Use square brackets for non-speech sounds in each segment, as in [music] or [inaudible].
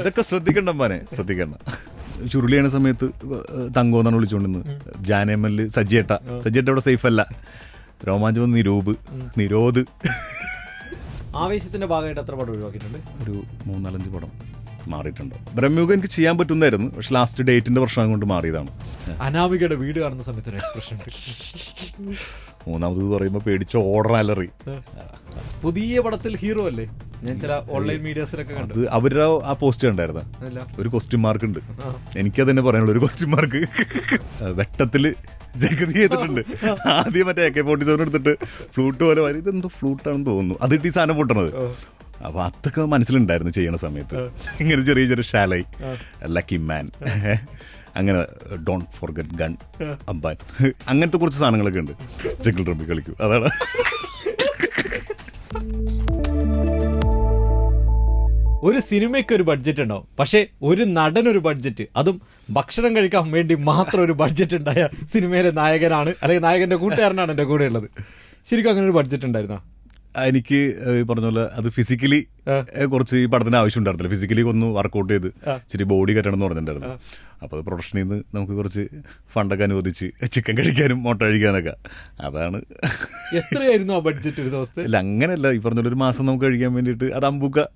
ഇതൊക്കെ ശ്രദ്ധിക്കണ്ട മോനെ ശ്രദ്ധിക്കണ്ട. ചുരുളിയണ സമയത്ത് തങ്കോ എന്നാണ് വിളിച്ചുകൊണ്ടിരുന്നത്. ജാനേമൽ സജ്ജേട്ട. സജ്ജേട്ട ഇവിടെ സേഫ് അല്ല രോമാഞ്ചം നിരൂപ് നിരോധ് ആവേശത്തിന്റെ ഭാഗമായിട്ട് എത്ര പടം ഒഴിവാക്കിയിട്ടുണ്ട്? ഒരു മൂന്നാലഞ്ച് പടം. മാറിയിട്ടുണ്ട്. ബ്രഹ്മയുഗം എനിക്ക് ചെയ്യാൻ പറ്റുന്നതായിരുന്നു പക്ഷെ ലാസ്റ്റ് ഡേറ്റിന്റെ പ്രശ്നം കൊണ്ട് മാറിയതാണ്. അനാമികയുടെ വീട് കാണുന്ന സമയത്ത് ഒരു എക്സ്പ്രഷൻ മൂന്നാമത് പറയുമ്പോൾ പേടിച്ച് ഓർഡർ അലറി. പുതിയ പടത്തിൽ ഹീറോ അല്ലേ? ഞാൻ ചില ഓൺലൈൻ മീഡിയാസിലൊക്കെ കണ്ടു. അവരുടെ ആ പോസ്റ്റ് കണ്ടായിരുന്നു. ഒരു ക്വസ്റ്റ്യൻ മാർക്ക് ഉണ്ട്. എനിക്കത് തന്നെ പറയാനുള്ള ഒരു ക്വസ്റ്റ്യൻ മാർക്ക് വെട്ടത്തിൽ ജഗതി ചെയ്തിട്ടുണ്ട്. ആദ്യം മറ്റേ എ കെ ഫോർട്ടി സെവൻ എടുത്തിട്ട് ഫ്ലൂട്ട് പോലെ വരും. ഇതെന്തോ ഫ്ലൂട്ടാണെന്ന് തോന്നുന്നു. അതിട്ട് ഈ സാധനം പൊട്ടണത്. അപ്പൊ അതൊക്കെ മനസ്സിലുണ്ടായിരുന്നു ചെയ്യണ സമയത്ത്. ഇങ്ങനെ ചെറിയ ചെറിയ ഷാലൈ ലക്കി മാൻ അങ്ങനെ ഡോണ്ട് ഫോർഗറ്റ് ഗൺ അമ്പാൻ അങ്ങനത്തെ കുറച്ച് സാധനങ്ങളൊക്കെ ഉണ്ട്. ജംഗിൾ റബ്ബി കളിക്കും. അതാണ്. ഒരു സിനിമയ്ക്ക് ഒരു ബഡ്ജറ്റ് ഉണ്ടാവും. പക്ഷേ ഒരു നടനൊരു ബഡ്ജറ്റ് അതും ഭക്ഷണം കഴിക്കാൻ വേണ്ടി മാത്രം ഒരു ബഡ്ജറ്റ് ഉണ്ടായ സിനിമയിലെ നായകനാണ് അല്ലെങ്കിൽ നായകന്റെ കൂട്ടുകാരനാണ് എന്റെ കൂടെ ഉള്ളത്. ശരിക്കും അങ്ങനെ ഒരു ബഡ്ജറ്റ് ഉണ്ടായിരുന്ന? എനിക്ക് ഈ പറഞ്ഞ പോലെ അത് ഫിസിക്കലി കുറച്ച് ഈ പടത്തിന് ആവശ്യം ഉണ്ടായിരുന്നില്ല ഫിസിക്കലി ഒന്ന് വർക്കൗട്ട് ചെയ്ത് ഇച്ചിരി ബോഡി കെട്ടണം എന്ന് പറഞ്ഞിട്ടുണ്ടായിരുന്നു. അപ്പോൾ അത് പ്രൊഡക്ഷനിൽ നിന്ന് നമുക്ക് കുറച്ച് ഫണ്ടൊക്കെ അനുവദിച്ച് ചിക്കൻ കഴിക്കാനും മുട്ട കഴിക്കാനൊക്കെ. അതാണ്. എത്രയായിരുന്നു ആ ബഡ്ജറ്റ് ഒരു ദിവസത്തെ ഇല്ല അങ്ങനെയല്ല. ഈ പറഞ്ഞ ഒരു മാസം നമുക്ക് കഴിക്കാൻ വേണ്ടിയിട്ട് അത് അമ്പുക്ക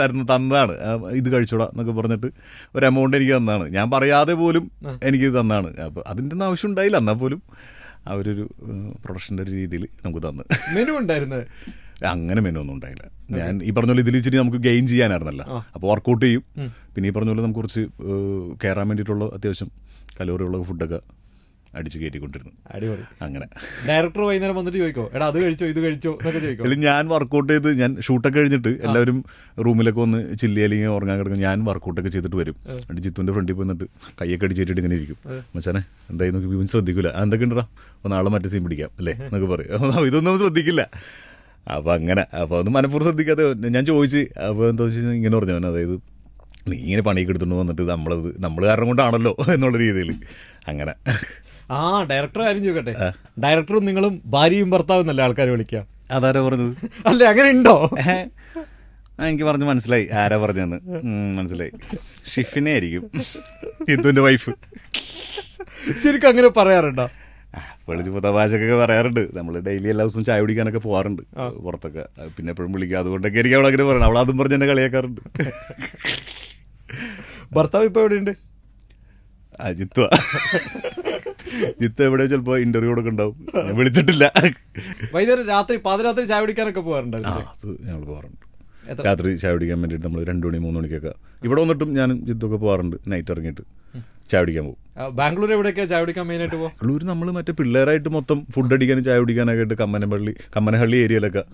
തരുന്ന തന്നതാണ്. ഇത് കഴിച്ചോടാ എന്നൊക്കെ പറഞ്ഞിട്ട് ഒരു എമൗണ്ട് എനിക്ക് തന്നാണ്. ഞാൻ പറയാതെ പോലും എനിക്ക് തന്നാണ്. അപ്പോൾ അതിന്റെ ഒന്നും ആവശ്യം ഉണ്ടായില്ല. എന്നാൽ പോലും അവരൊരു പ്രൊഡക്ഷന്റെ ഒരു രീതിയിൽ നമുക്ക് തന്ന്. മെനു ഉണ്ടായിരുന്നത് അങ്ങനെ മെനു ഒന്നും ഉണ്ടായില്ല. ഞാൻ ഈ പറഞ്ഞ പോലെ ഇതിൽ ഇച്ചിരി നമുക്ക് ഗെയിൻ ചെയ്യാനായിരുന്നല്ലോ. അപ്പോൾ വർക്കൗട്ട് ചെയ്യും. പിന്നെ ഈ പറഞ്ഞ പോലെ നമുക്ക് കുറച്ച് കയറാൻ വേണ്ടിയിട്ടുള്ള അത്യാവശ്യം കലോറിയുള്ള ഫുഡൊക്കെ അടിച്ച് കയറ്റിക്കൊണ്ടിരുന്നു. അടിപൊളി. അങ്ങനെ. ഡയറക്ടർ വൈകുന്നേരം വന്നിട്ട് ചോദിക്കോ എടാ അത് കഴിച്ചോ ഇത് കഴിച്ചോ എന്നൊക്കെ ചോദിക്കോ? അല്ലെങ്കിൽ ഞാൻ വർക്കൗട്ട് ചെയ്ത് ഞാൻ ഷൂട്ടൊക്കെ കഴിഞ്ഞിട്ട് എല്ലാവരും റൂമിലൊക്കെ വന്ന് ചില്ലി അല്ലെങ്കിൽ ഉറങ്ങാൻ കിടക്കും. ഞാൻ വർക്കൗട്ടൊക്കെ ചെയ്തിട്ട് വരും. എന്നിട്ട് ജിത്തുവിന്റെ ഫ്രണ്ടിൽ പോയിട്ട് കൈയൊക്കെ അടിച്ചിട്ട് ഇങ്ങനെ ഇരിക്കും. മച്ചാനെ എന്തായി? നോക്കി ഇവൻ ശ്രദ്ധിക്കൂല. "ആ, എന്തൊക്കെ ഉണ്ടാ അപ്പോൾ നാളെ മറ്റേ സീൻ പിടിക്കാം അല്ലേ? എന്നൊക്കെ പറയും. ഇതൊന്നും ശ്രദ്ധിക്കില്ല. അപ്പോൾ അങ്ങനെ അപ്പോൾ ഒന്ന് മനഃപൂർവം ശ്രദ്ധിക്കാതെ ഞാൻ ചോദിച്ച് അപ്പോൾ എന്താ വെച്ച് കഴിഞ്ഞാൽ ഇങ്ങനെ പറഞ്ഞു. അതായത് നീ ഇങ്ങനെ പണിയൊക്കെ എടുത്തുകൊണ്ട് വന്നിട്ട് നമ്മളത് നമ്മൾ കാരണം കൊണ്ടാണല്ലോ എന്നുള്ള രീതിയിൽ. അങ്ങനെ. ആ ഡയറക്ടർ കാര്യം ചോദിക്കട്ടെ? ഡയറക്ടറും നിങ്ങളും ഭാര്യയും ഭർത്താവും അല്ലേ ആൾക്കാർ വിളിക്കുക? അതാരാ പറഞ്ഞത്? അല്ലേ അങ്ങനെ ഉണ്ടോ. എനിക്ക് പറഞ്ഞു മനസ്സിലായി. ആരാ പറഞ്ഞെന്ന് മനസ്സിലായി. ഷിഫിനെ ആയിരിക്കും. ഇതുവിന്റെ വൈഫ് ശരിക്കും അങ്ങനെ പറയാറുണ്ടോ? വിളിച്ച് തമാശക്കൊക്കെ പറയാറുണ്ട്. നമ്മൾ ഡെയിലി എല്ലാ ദിവസവും ചായ കുടിക്കാനൊക്കെ പോകാറുണ്ട് പുറത്തൊക്കെ. പിന്നെ എപ്പോഴും വിളിക്കുക. അതുകൊണ്ടൊക്കെ എനിക്ക് അവൾ അങ്ങനെ പറയണം അവൾ അതും പറഞ്ഞ് എന്നെ കളിയാക്കാറുണ്ട്. ഭർത്താവ് ഇപ്പൊ എവിടെയുണ്ട്? ആ ജിത്തു ജിത്തു എവിടെ ചിലപ്പോ ഇന്റർവ്യൂ ഒക്കെ ഉണ്ടാവും. ഞാൻ വിളിച്ചിട്ടില്ല. വൈകുന്നേരം രാത്രി പാതിരാത്രി ചായ കുടിക്കാനൊക്കെ ആ അത് ഞങ്ങൾ പോകാറുണ്ട്. എത്ര- രാത്രി ചായ കുടിക്കാൻ വേണ്ടിയിട്ട് നമ്മൾ രണ്ടു മണി മൂന്ന് മണിക്കൊക്കെ. ഇവിടെ വന്നിട്ടും ഞാനും ജിത്തൊക്കെ പോകാറുണ്ട് നൈറ്റ് ഇറങ്ങിയിട്ട്. ചായ കുടിക്കാൻ പോകും. ആ, ബാംഗ്ലൂർ എവിടെയൊക്കെയാ ചായ കുടിക്കാൻ മെയിൻ ആയിട്ട് പോ ബാംഗ്ലൂർ നമ്മൾ മറ്റേ പിള്ളേരായിട്ട് മൊത്തം ഫുഡ് അടിക്കാനും ചായ കുടിക്കാനൊക്കെ ആയിട്ട് കമ്മനപ്പള്ളി കമ്മനഹള്ളി ഏരിയയിലൊക്കെ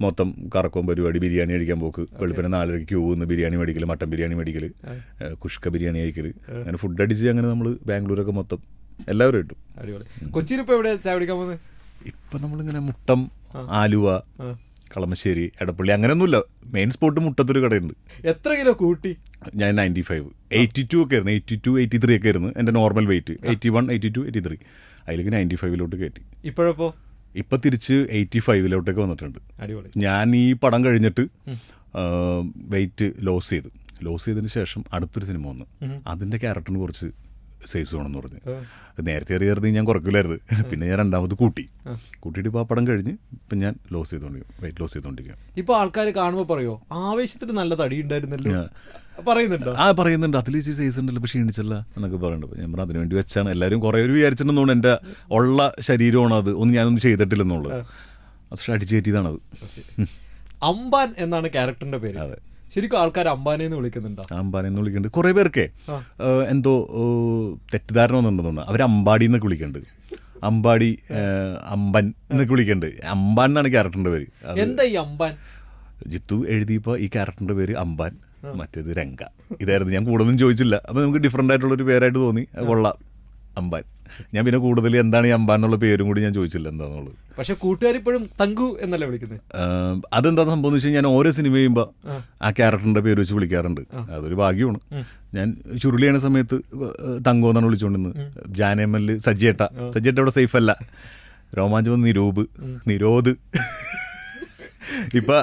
മൊത്തം കറക്കവും പരിപാടി ബിരിയാണി കഴിക്കാൻ പോക്ക്. വെളുപ്പിനെ നാലരയ്ക്ക് ക്യൂ നിന്ന് ബിരിയാണി മേടിക്കൽ മട്ടൻ ബിരിയാണി മേടിക്കൽ കുഷ്ക ബിരിയാണി കഴിക്കൽ അങ്ങനെ ഫുഡ് അടിച്ച് അങ്ങനെ നമ്മൾ ബാംഗ്ലൂരൊക്കെ മൊത്തം എല്ലാവരും കിട്ടും അടിപൊളി. കൊച്ചിയിൽ ഇപ്പൊ എവിടെ ചായ കുടിക്കാൻ പോകുന്നത് ഇപ്പം നമ്മളിങ്ങനെ മുട്ടം ആലുവ കളമശ്ശേരി എടപ്പള്ളി അങ്ങനെയൊന്നുമില്ല. മെയിൻ സ്പോട്ട് മുട്ടത്തൊരു കടയുണ്ട്. എത്ര കിലോ കൂട്ടി? ഞാൻ നയന്റി ഫൈവ് എയ്റ്റി ടു ഒക്കെ ആയിരുന്നു. എയ്റ്റി ടു എയ്റ്റി ത്രീ ഒക്കെ ആയിരുന്നു. എന്റെ normal weight eighty one eighty two eighty three അതിലേക്ക് നയന്റി ഫൈവിലോട്ട് കയറ്റി. ഇപ്പോഴപ്പോ? ഇപ്പം തിരിച്ച് എയ്റ്റി ഫൈവിലോട്ടൊക്കെ വന്നിട്ടുണ്ട് ഞാൻ ഈ പടം കഴിഞ്ഞിട്ട് വെയിറ്റ് ലോസ് ചെയ്തു. ലോസ് ചെയ്തതിന് ശേഷം അടുത്തൊരു സിനിമ വന്നു. അതിന്റെ ക്യാരക്ടറിന് കുറച്ച് സൈസ് വേണമെന്ന് പറഞ്ഞു. നേരത്തെ അറിയായിരുന്നു ഞാൻ കുറക്കില്ലായിരുന്നു പിന്നെ ഞാൻ രണ്ടാമത് കൂട്ടി. കൂട്ടിയിട്ട് ഇപ്പോൾ ആ പടം കഴിഞ്ഞ് ഇപ്പം ഞാൻ ലോസ് ചെയ്തുകൊണ്ടിരിക്കും വെയിറ്റ് ലോസ് ചെയ്തോണ്ടിരിക്കും ഇപ്പോൾ ആൾക്കാർ കാണുമ്പോൾ പറയോ ആവേശത്തിന് നല്ല തടി ഉണ്ടായിരുന്നല്ലോ പറയുന്നുണ്ട്? ആ പറയുന്നുണ്ട്. അതിൽ ഇച്ചിരി സൈസ് ഉണ്ടല്ലോ പക്ഷേ ക്ഷീണിച്ചല്ല എന്നൊക്കെ പറയുന്നുണ്ട് ഞാൻ പറഞ്ഞു അതിനുവേണ്ടി വെച്ചാണ്. എല്ലാവരും കുറേ ഒരു വിചാരിച്ചിട്ടുണ്ടെന്ന് എന്റെ ഉള്ള ശരീരമാണ് അത്. ഒന്നും ഞാനൊന്നും ചെയ്തിട്ടില്ലെന്നുള്ളത്. പക്ഷേ അമ്പാൻ കയറ്റിയതാണത് അംബാൻ എന്നാണ് ക്യാരക്ടറിന്റെ പേര്. അതെ. ശരിക്കും ആൾക്കാർ അംബാനെ എന്ന് വിളിക്കുന്നുണ്ടോ? അംബാനെ എന്ന് വിളിക്കുന്നുണ്ട്. കുറെ പേർക്ക് എന്തോ തെറ്റിദ്ധാരണ വന്നിട്ടുണ്ടെന്ന് അവർ അമ്പാടി എന്നൊക്കെ വിളിക്കുന്നുണ്ട്. അമ്പാടി അമ്പൻ എന്നൊക്കെ വിളിക്കുന്നുണ്ട്. അമ്പാൻ എന്നാണ് ക്യാരക്ടറിന്റെ പേര്. എന്താ ഈ അമ്പാൻ ജിത്തു എഴുതിയപ്പോൾ ഈ ക്യാരക്ടറിന്റെ പേര് അമ്പാൻ മറ്റേത് രംഗ. ഇതായിരുന്നു ഞാൻ കൂടുതലും ചോദിച്ചില്ല. അപ്പൊ നമുക്ക് ഡിഫറെന്റ് ആയിട്ടുള്ള ഒരു പേരായിട്ട് തോന്നി. കൊള്ളാം. അമ്പാൻ ഞാൻ പിന്നെ കൂടുതൽ എന്താണ് ഈ അമ്പാനുള്ള പേരും കൂടി ഞാൻ ചോദിച്ചില്ല എന്താന്നുള്ളത്. പക്ഷെ കൂട്ടുകാരിപ്പോഴും തങ്കു എന്നല്ലേ വിളിക്കുന്നത്? അതെന്താ സംഭവം എന്ന് വെച്ച് കഴിഞ്ഞാൽ ഞാൻ ഓരോ സിനിമ ചെയ്യുമ്പോൾ ആ. ക്യാരക്ടറിന്റെ പേര് വെച്ച് വിളിക്കാറുണ്ട്. അതൊരു ഭാഗ്യമാണ്. ഞാൻ ചുരുളിയാണ് സമയത്ത് തങ്കു എന്നാണ് വിളിച്ചുകൊണ്ടിരുന്നത് ജാനേമൽ സജ്ജേട്ട. സജ്ജേട്ട ഇവിടെ സേഫ് അല്ല രോമാഞ്ചം നിരൂപ് നിരോധ് ഇപ്പൊ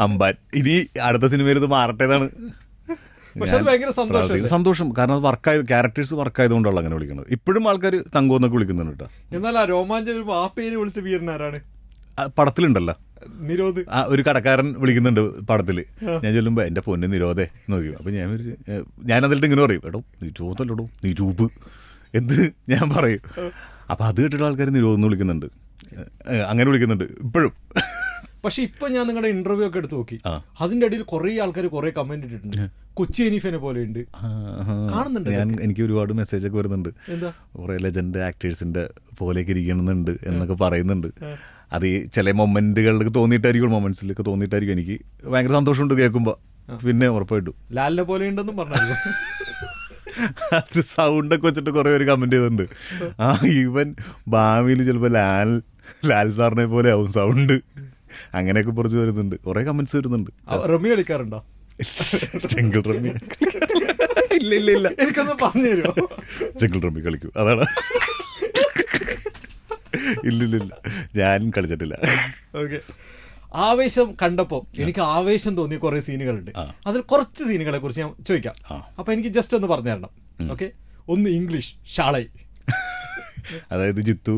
അമ്പാൻ ഇനി അടുത്ത സിനിമയിൽ ഇത് മാറട്ടേതാണ് പക്ഷെ അത് ഭയങ്കര സന്തോഷം സന്തോഷം. കാരണം അത് വർക്കായ ക്യാരക്ടേഴ്സ് വർക്ക് ആയതുകൊണ്ടാണ് അങ്ങനെ വിളിക്കുന്നത്. ഇപ്പോഴും ആൾക്കാർ തങ്കോ എന്നൊക്കെ വിളിക്കുന്നുണ്ട് കേട്ടോ. എന്നാൽ ആ രോമാഞ്ചം ഒരു ആ പേര് വിളിച്ച വീരനാരാണ്? പടത്തിലുണ്ടല്ലോ. നിരോധ് ആ ഒരു കടക്കാരൻ വിളിക്കുന്നുണ്ട് പടത്തിൽ ഞാൻ ചൊല്ലുമ്പോൾ എന്റെ പൊന്ന് നിരോധേ നോക്കി അപ്പൊ ഞാൻ വിളിച്ച് ഞാൻ അതിലിട്ട് ഇങ്ങനെ പറയും എടോ നീ ചൂത്തല്ലോ നീ നിരൂപ് എന്ത് ഞാൻ പറയും. അപ്പൊ അത് കേട്ടിട്ട് ആൾക്കാർ നിരോധം വിളിക്കുന്നുണ്ട്. അങ്ങനെ വിളിക്കുന്നുണ്ട് ഇപ്പോഴും. പക്ഷെ ഇപ്പൊ ഞാൻ നിങ്ങളുടെ ഇന്റർവ്യൂ ഒക്കെ എടുത്ത് നോക്കി. അതിന്റെ ഇടയിൽ കുറെ ആൾക്കാർ കുറെ കമന്റ് ഇട്ടിട്ടുണ്ട്. കൊച്ചി എനിഫിനെ പോലെ ഉണ്ട്. കാണുന്നുണ്ട് ഞാൻ എനിക്ക് ഒരുപാട് മെസ്സേജ് ഒക്കെ വരുന്നുണ്ട്. കുറെ ലെജൻഡ് ആക്ടേഴ്സിന്റെ പോലെയൊക്കെ ഇരിക്കണമെന്നുണ്ട് എന്നൊക്കെ പറയുന്നുണ്ട്. അത് ഈ ചില മൊമെന്റുകളിലൊക്കെ തോന്നിയിട്ടായിരിക്കും മൊമെന്റ്സിലൊക്കെ തോന്നിയിട്ടായിരിക്കും. എനിക്ക് ഭയങ്കര സന്തോഷമുണ്ട് കേൾക്കുമ്പോ. പിന്നെ ഉറപ്പായിട്ടും. ലാലിനെ പോലെ ഉണ്ടെന്നും പറഞ്ഞു അത് സൗണ്ട് ഒക്കെ വെച്ചിട്ട് കുറെ പേര് കമന്റ് ചെയ്തിട്ടുണ്ട്. ആ ഈവൻ ഭാവിയിൽ ചിലപ്പോ ലാൽ ലാൽ സാറിനെ പോലെ ആവും സൗണ്ട് അങ്ങനെയൊക്കെ പറഞ്ഞു വരുന്നുണ്ട്. കുറെ കമന്റ്സ് വരുന്നുണ്ട്. റമ്മി കളിക്കാറുണ്ടോ? [laughs] ചെങ്കിൾ റമ്മി ഇല്ല ഇല്ല ഇല്ല. എനിക്കൊന്ന് പറഞ്ഞു തരുമോ? ചെങ്കിൾ റമ്മി കളിക്കൂ. അതാണ്. ഇല്ല ഇല്ല ഇല്ല. ഞാൻ കളിച്ചിട്ടില്ല. ഓക്കെ. ആവേശം കണ്ടപ്പോൾ എനിക്ക് ആവേശം തോന്നിയ കുറെ സീനുകളുണ്ട്. അതിൽ കുറച്ച് സീനുകളെ കുറിച്ച് ഞാൻ ചോദിക്കാം. അപ്പൊ എനിക്ക് ജസ്റ്റ് ഒന്ന് പറഞ്ഞു തരണം. ഓക്കെ? ഒന്ന് ഇംഗ്ലീഷ് ഷാളൈ. അതായത് ജിത്തു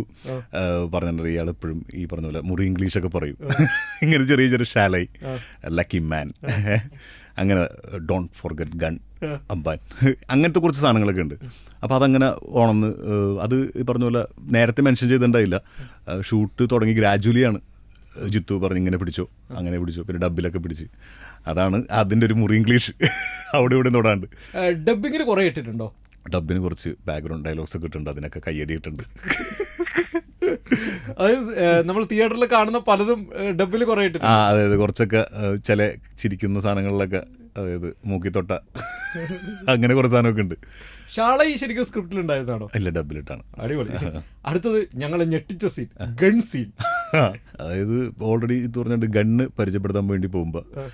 പറഞ്ഞിട്ടുണ്ട് ഇയാൾ എപ്പോഴും ഈ പറഞ്ഞ പോലെ മുറി ഇംഗ്ലീഷ് ഒക്കെ പറയും. ഇങ്ങനെ ചെറിയ ചെറിയ ഷാലൈ ലക്കി മാൻ അങ്ങനെ ഡോണ്ട് ഫോർഗറ്റ് ഗൺ അമ്പാൻ അങ്ങനത്തെ കുറച്ച് സാധനങ്ങളൊക്കെ ഉണ്ട്. അപ്പോൾ അതങ്ങനെ ഓണമെന്ന് അത് ഈ പറഞ്ഞ പോലെ നേരത്തെ മെൻഷൻ ചെയ്തിട്ടുണ്ടായില്ല. ഷൂട്ട് തുടങ്ങി ഗ്രാജുവലിയാണ് ജിത്തു പറഞ്ഞ് ഇങ്ങനെ പിടിച്ചു അങ്ങനെ പിടിച്ചു പിന്നെ ഡബിലൊക്കെ പിടിച്ച്. അതാണ് അതിന്റെ ഒരു മുറി ഇംഗ്ലീഷ്. അവിടെ ഇവിടെ തൊടാണ്ട്. ഡബിങ്ങിന് കുറെ ഇട്ടിട്ടുണ്ടോ? ഡബിന് കുറച്ച് ബാക്ക്ഗ്രൗണ്ട് ഡയലോഗ്സ് ഒക്കെ ഇട്ടുണ്ട് അതിനൊക്കെ കയ്യടിയിട്ടുണ്ട്. അതായത് നമ്മൾ തിയേറ്ററിൽ കാണുന്ന പലതും ഡബിൽ കുറേ ആ അതെ അതെ കുറച്ചൊക്കെ ചില ചിരിക്കുന്ന സാധനങ്ങളിലൊക്കെ അതായത് മൂക്കിത്തൊട്ട അങ്ങനെ കുറച്ച് സാധനമൊക്കെ ഉണ്ട്. ഷാള ഈ ശരിക്കും സ്ക്രിപ്റ്റിൽ ഉണ്ടായതാണോ? ഇല്ല ഡബിലിട്ടാണ്. അടിപൊളി. അടുത്തത് ഞങ്ങളെ ഞെട്ടിച്ച സീൻ ഗൺ സീൻ അതായത് ഓൾറെഡി ഇത് പറഞ്ഞിട്ട് ഗണ്ണ് പരിചയപ്പെടുത്താൻ വേണ്ടി പോകുമ്പോ ആ,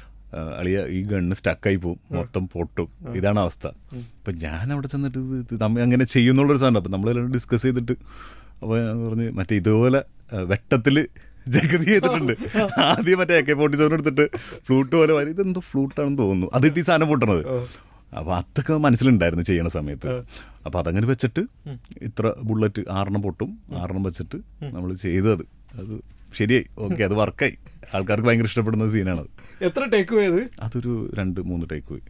അളിയ ഈ ഗണ്ണ് സ്റ്റക്കായി പോവും. മൊത്തം പൊട്ടും. ഇതാണ് അവസ്ഥ. അപ്പൊ ഞാൻ അവിടെ ചെന്നിട്ട് ഇത് അങ്ങനെ ചെയ്യുന്നുള്ളൊരു സാധനം. അപ്പൊ നമ്മളെല്ലാം ഡിസ്കസ് ചെയ്തിട്ട് അപ്പൊ ഞാൻ പറഞ്ഞ് മറ്റേ ഇതുപോലെ വെട്ടത്തിൽ വെട്ടത്തിൽ ജഗതി ചെയ്തിട്ടുണ്ട്. ആദ്യം മറ്റേ എ കെ ഫോർട്ടി സെവൻ എടുത്തിട്ട് ഫ്ലൂട്ട് പോലെ വരും ഇതെന്തോ ഫ്ലൂട്ടാണെന്ന് തോന്നുന്നു. അതിട്ട് ഈ സാധനം പൊട്ടണത്. അപ്പൊ അതൊക്കെ മനസ്സിലുണ്ടായിരുന്നു ചെയ്യണ സമയത്ത്. അപ്പൊ അതങ്ങനെ വെച്ചിട്ട് ഇത്ര ബുള്ളറ്റ് ആറെണ്ണം പൊട്ടും. ആറെണ്ണം വെച്ചിട്ട് നമ്മൾ ചെയ്തത്. അത് ശരിയായി ഓക്കെ അത് വർക്കായി. ആൾക്കാർക്ക് ഭയങ്കര ഇഷ്ടപ്പെടുന്ന സീനാണ് എത്ര ടേക്ക് പോയത് അതൊരു രണ്ട് മൂന്ന് ടേക്ക് പോയി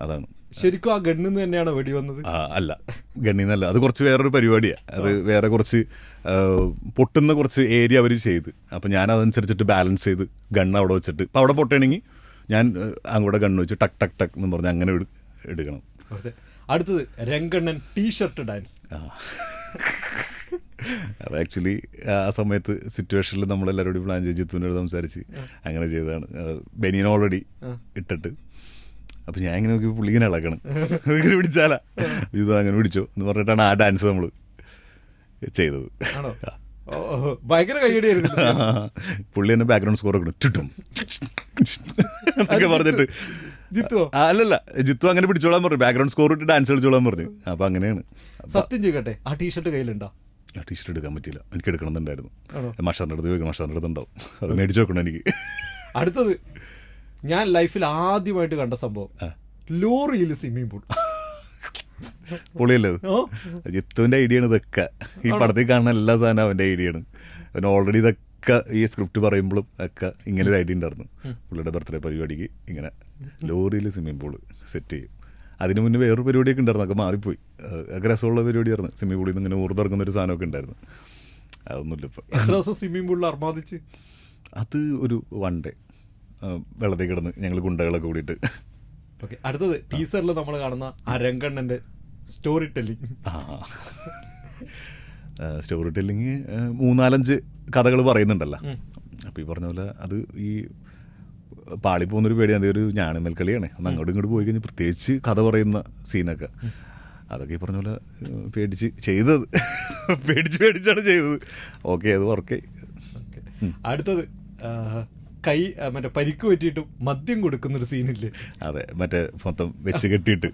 അതാണ്. ശരിക്കും ആ ഗണ്ണിൽ നിന്ന് തന്നെയാണ് വെടി വന്നത്? ആ, അല്ല. നിന്നല്ല അത് കുറച്ച് വേറൊരു പരിപാടിയാണ് അത് വേറെ കുറച്ച് പൊട്ടുന്ന കുറച്ച് ഏരിയ അവർ ചെയ്ത്. അപ്പം ഞാൻ അതനുസരിച്ചിട്ട് ബാലൻസ് ചെയ്ത് ഗണ്ണ് അവിടെ വെച്ചിട്ട്. ഇപ്പം അവിടെ പൊട്ടണമെങ്കിൽ ഞാൻ അങ്ങോട്ട് ഗണ്ണ് വെച്ച് ടക്ക് ടക്ക് ടക്ക് എന്ന് പറഞ്ഞ് അങ്ങനെ എടുക്കണം. അടുത്തത് രംഗണ്ണൻ ടീഷർട്ട് ഡാൻസ്. ആ. അത് ആക്ച്വലി ആ സമയത്ത് സിറ്റുവേഷനിൽ നമ്മളെല്ലാവരോടും പ്ലാൻ ചെയ്ത് ജിത്തുവിനോട് സംസാരിച്ച് അങ്ങനെ ചെയ്തതാണ്. ബനിയൻ ഓൾറെഡി ഇട്ടിട്ട്. അപ്പം ഞാൻ ഇങ്ങനെ നോക്കി പുള്ളി ഇങ്ങനെ ഇളക്കണം ഇങ്ങനെ പിടിച്ചാലാ. ഇത് അങ്ങനെ പിടിച്ചോ എന്ന് പറഞ്ഞിട്ടാണ് ആ ഡാൻസ് നമ്മൾ ചെയ്തത്. ഭയങ്കര കൈയടിയായിരുന്നു പുള്ളി തന്നെ ബാക്ക്ഗ്രൗണ്ട് സ്കോർ ഒക്കെ ചുറ്റും എന്നൊക്കെ പറഞ്ഞിട്ട്. ജിത്തുവോ? അല്ലല്ല. ജിത്തു അങ്ങനെ പിടിച്ചോളാൻ പറഞ്ഞു. ബാക്ക്ഗ്രൗണ്ട് സ്കോർ ഇട്ട് ഡാൻസ് കളിച്ചോളാൻ പറഞ്ഞു. അപ്പൊ അങ്ങനെയാണ്. സത്യം ചെയ്യട്ടെ ആ ടീഷർട്ട് കയ്യിലുണ്ടോ? ടീഷർട്ട് എടുക്കാൻ പറ്റിയില്ല. എനിക്ക് എടുക്കണമെന്നുണ്ടായിരുന്നു. എന്നുണ്ടായിരുന്നു മാഷാറിന്റെ അടുത്ത് ചോദിക്കണം മാഷാറിന്റെ അടുത്ത് ഉണ്ടാവും. അത് മേടിച്ചു വെക്കണം എനിക്ക്. അടുത്തത് ഞാൻ ലൈഫിൽ ആദ്യമായിട്ട് കണ്ട സംഭവം. ആ. ലോറിയിൽ സ്വിമ്മിംഗ് പൂൾ. പൊളിയല്ലേ ജിത്തുവിന്റെ ഐഡിയ ആണ് ഇതൊക്കെ. ഈ പടത്തിൽ കാണുന്ന എല്ലാ സാധനവും അവന്റെ ഐഡിയ ആണ് അവൻ ഓൾറെഡി ഇതൊക്കെ ഈ സ്ക്രിപ്റ്റ് പറയുമ്പോഴും ഒക്കെ ഇങ്ങനെ ഒരു ഐഡിയ ഉണ്ടായിരുന്നു. പുള്ളിയുടെ ബർത്ത്ഡേ പരിപാടിക്ക് ഇങ്ങനെ ലോറിയിൽ സ്വിമ്മിംഗ് പൂൾ സെറ്റ് ചെയ്യും. അതിന് മുന്നേ വേറൊരു പരിപാടിയൊക്കെ ഉണ്ടായിരുന്നു. അതൊക്കെ മാറിപ്പോയി. അതൊക്കെ രസമുള്ള പരിപാടിയായിരുന്നു. സ്വിമ്മിംഗ് പൂളിൽ നിന്ന് ഇങ്ങനെ ഊർന്നിറങ്ങുന്ന ഒരു സാധനമൊക്കെ ഉണ്ടായിരുന്നു. അതൊന്നുമില്ല ഇപ്പം. എത്ര ദിവസം സ്വിമ്മിംഗ് പൂളിൽ അർമാദിച്ച്? അത് ഒരു വൺ ഡേ. വെള്ളത്തിൽ കിടന്ന് ഞങ്ങൾ ഗുണ്ടകളൊക്കെ കൂടിയിട്ട്. ഓക്കെ അടുത്തത് ടീസറിൽ നമ്മൾ കാണുന്ന ആ രംഗണ്ണന്റെ സ്റ്റോറി ടെല്ലിംഗ് സ്റ്റോറി ടെല്ലിങ് മൂന്നാലഞ്ച് കഥകൾ പറയുന്നുണ്ടല്ലോ. അപ്പോൾ ഈ പറഞ്ഞ പോലെ അത് ഈ പാളി പോകുന്നൊരു പേടിയാണ് ഒരു ഞാണിമൽ കളിയാണ് ഒന്ന് അങ്ങോട്ടും ഇങ്ങോട്ട് പോയി കഴിഞ്ഞാൽ പ്രത്യേകിച്ച് കഥ പറയുന്ന സീനൊക്കെ. അതൊക്കെ ഈ പറഞ്ഞ പോലെ പേടിച്ച് ചെയ്തത്. [laughs] പേടിച്ച് പേടിച്ചാണ് ചെയ്തത്. ഓക്കെ അത് വർക്കായി അടുത്തത് കൈ മറ്റേ പരിക്ക് പറ്റിയിട്ടും മദ്യം കൊടുക്കുന്നൊരു സീനില്ലേ? അതെ മറ്റേ മൊത്തം വെച്ച് കെട്ടിയിട്ട്.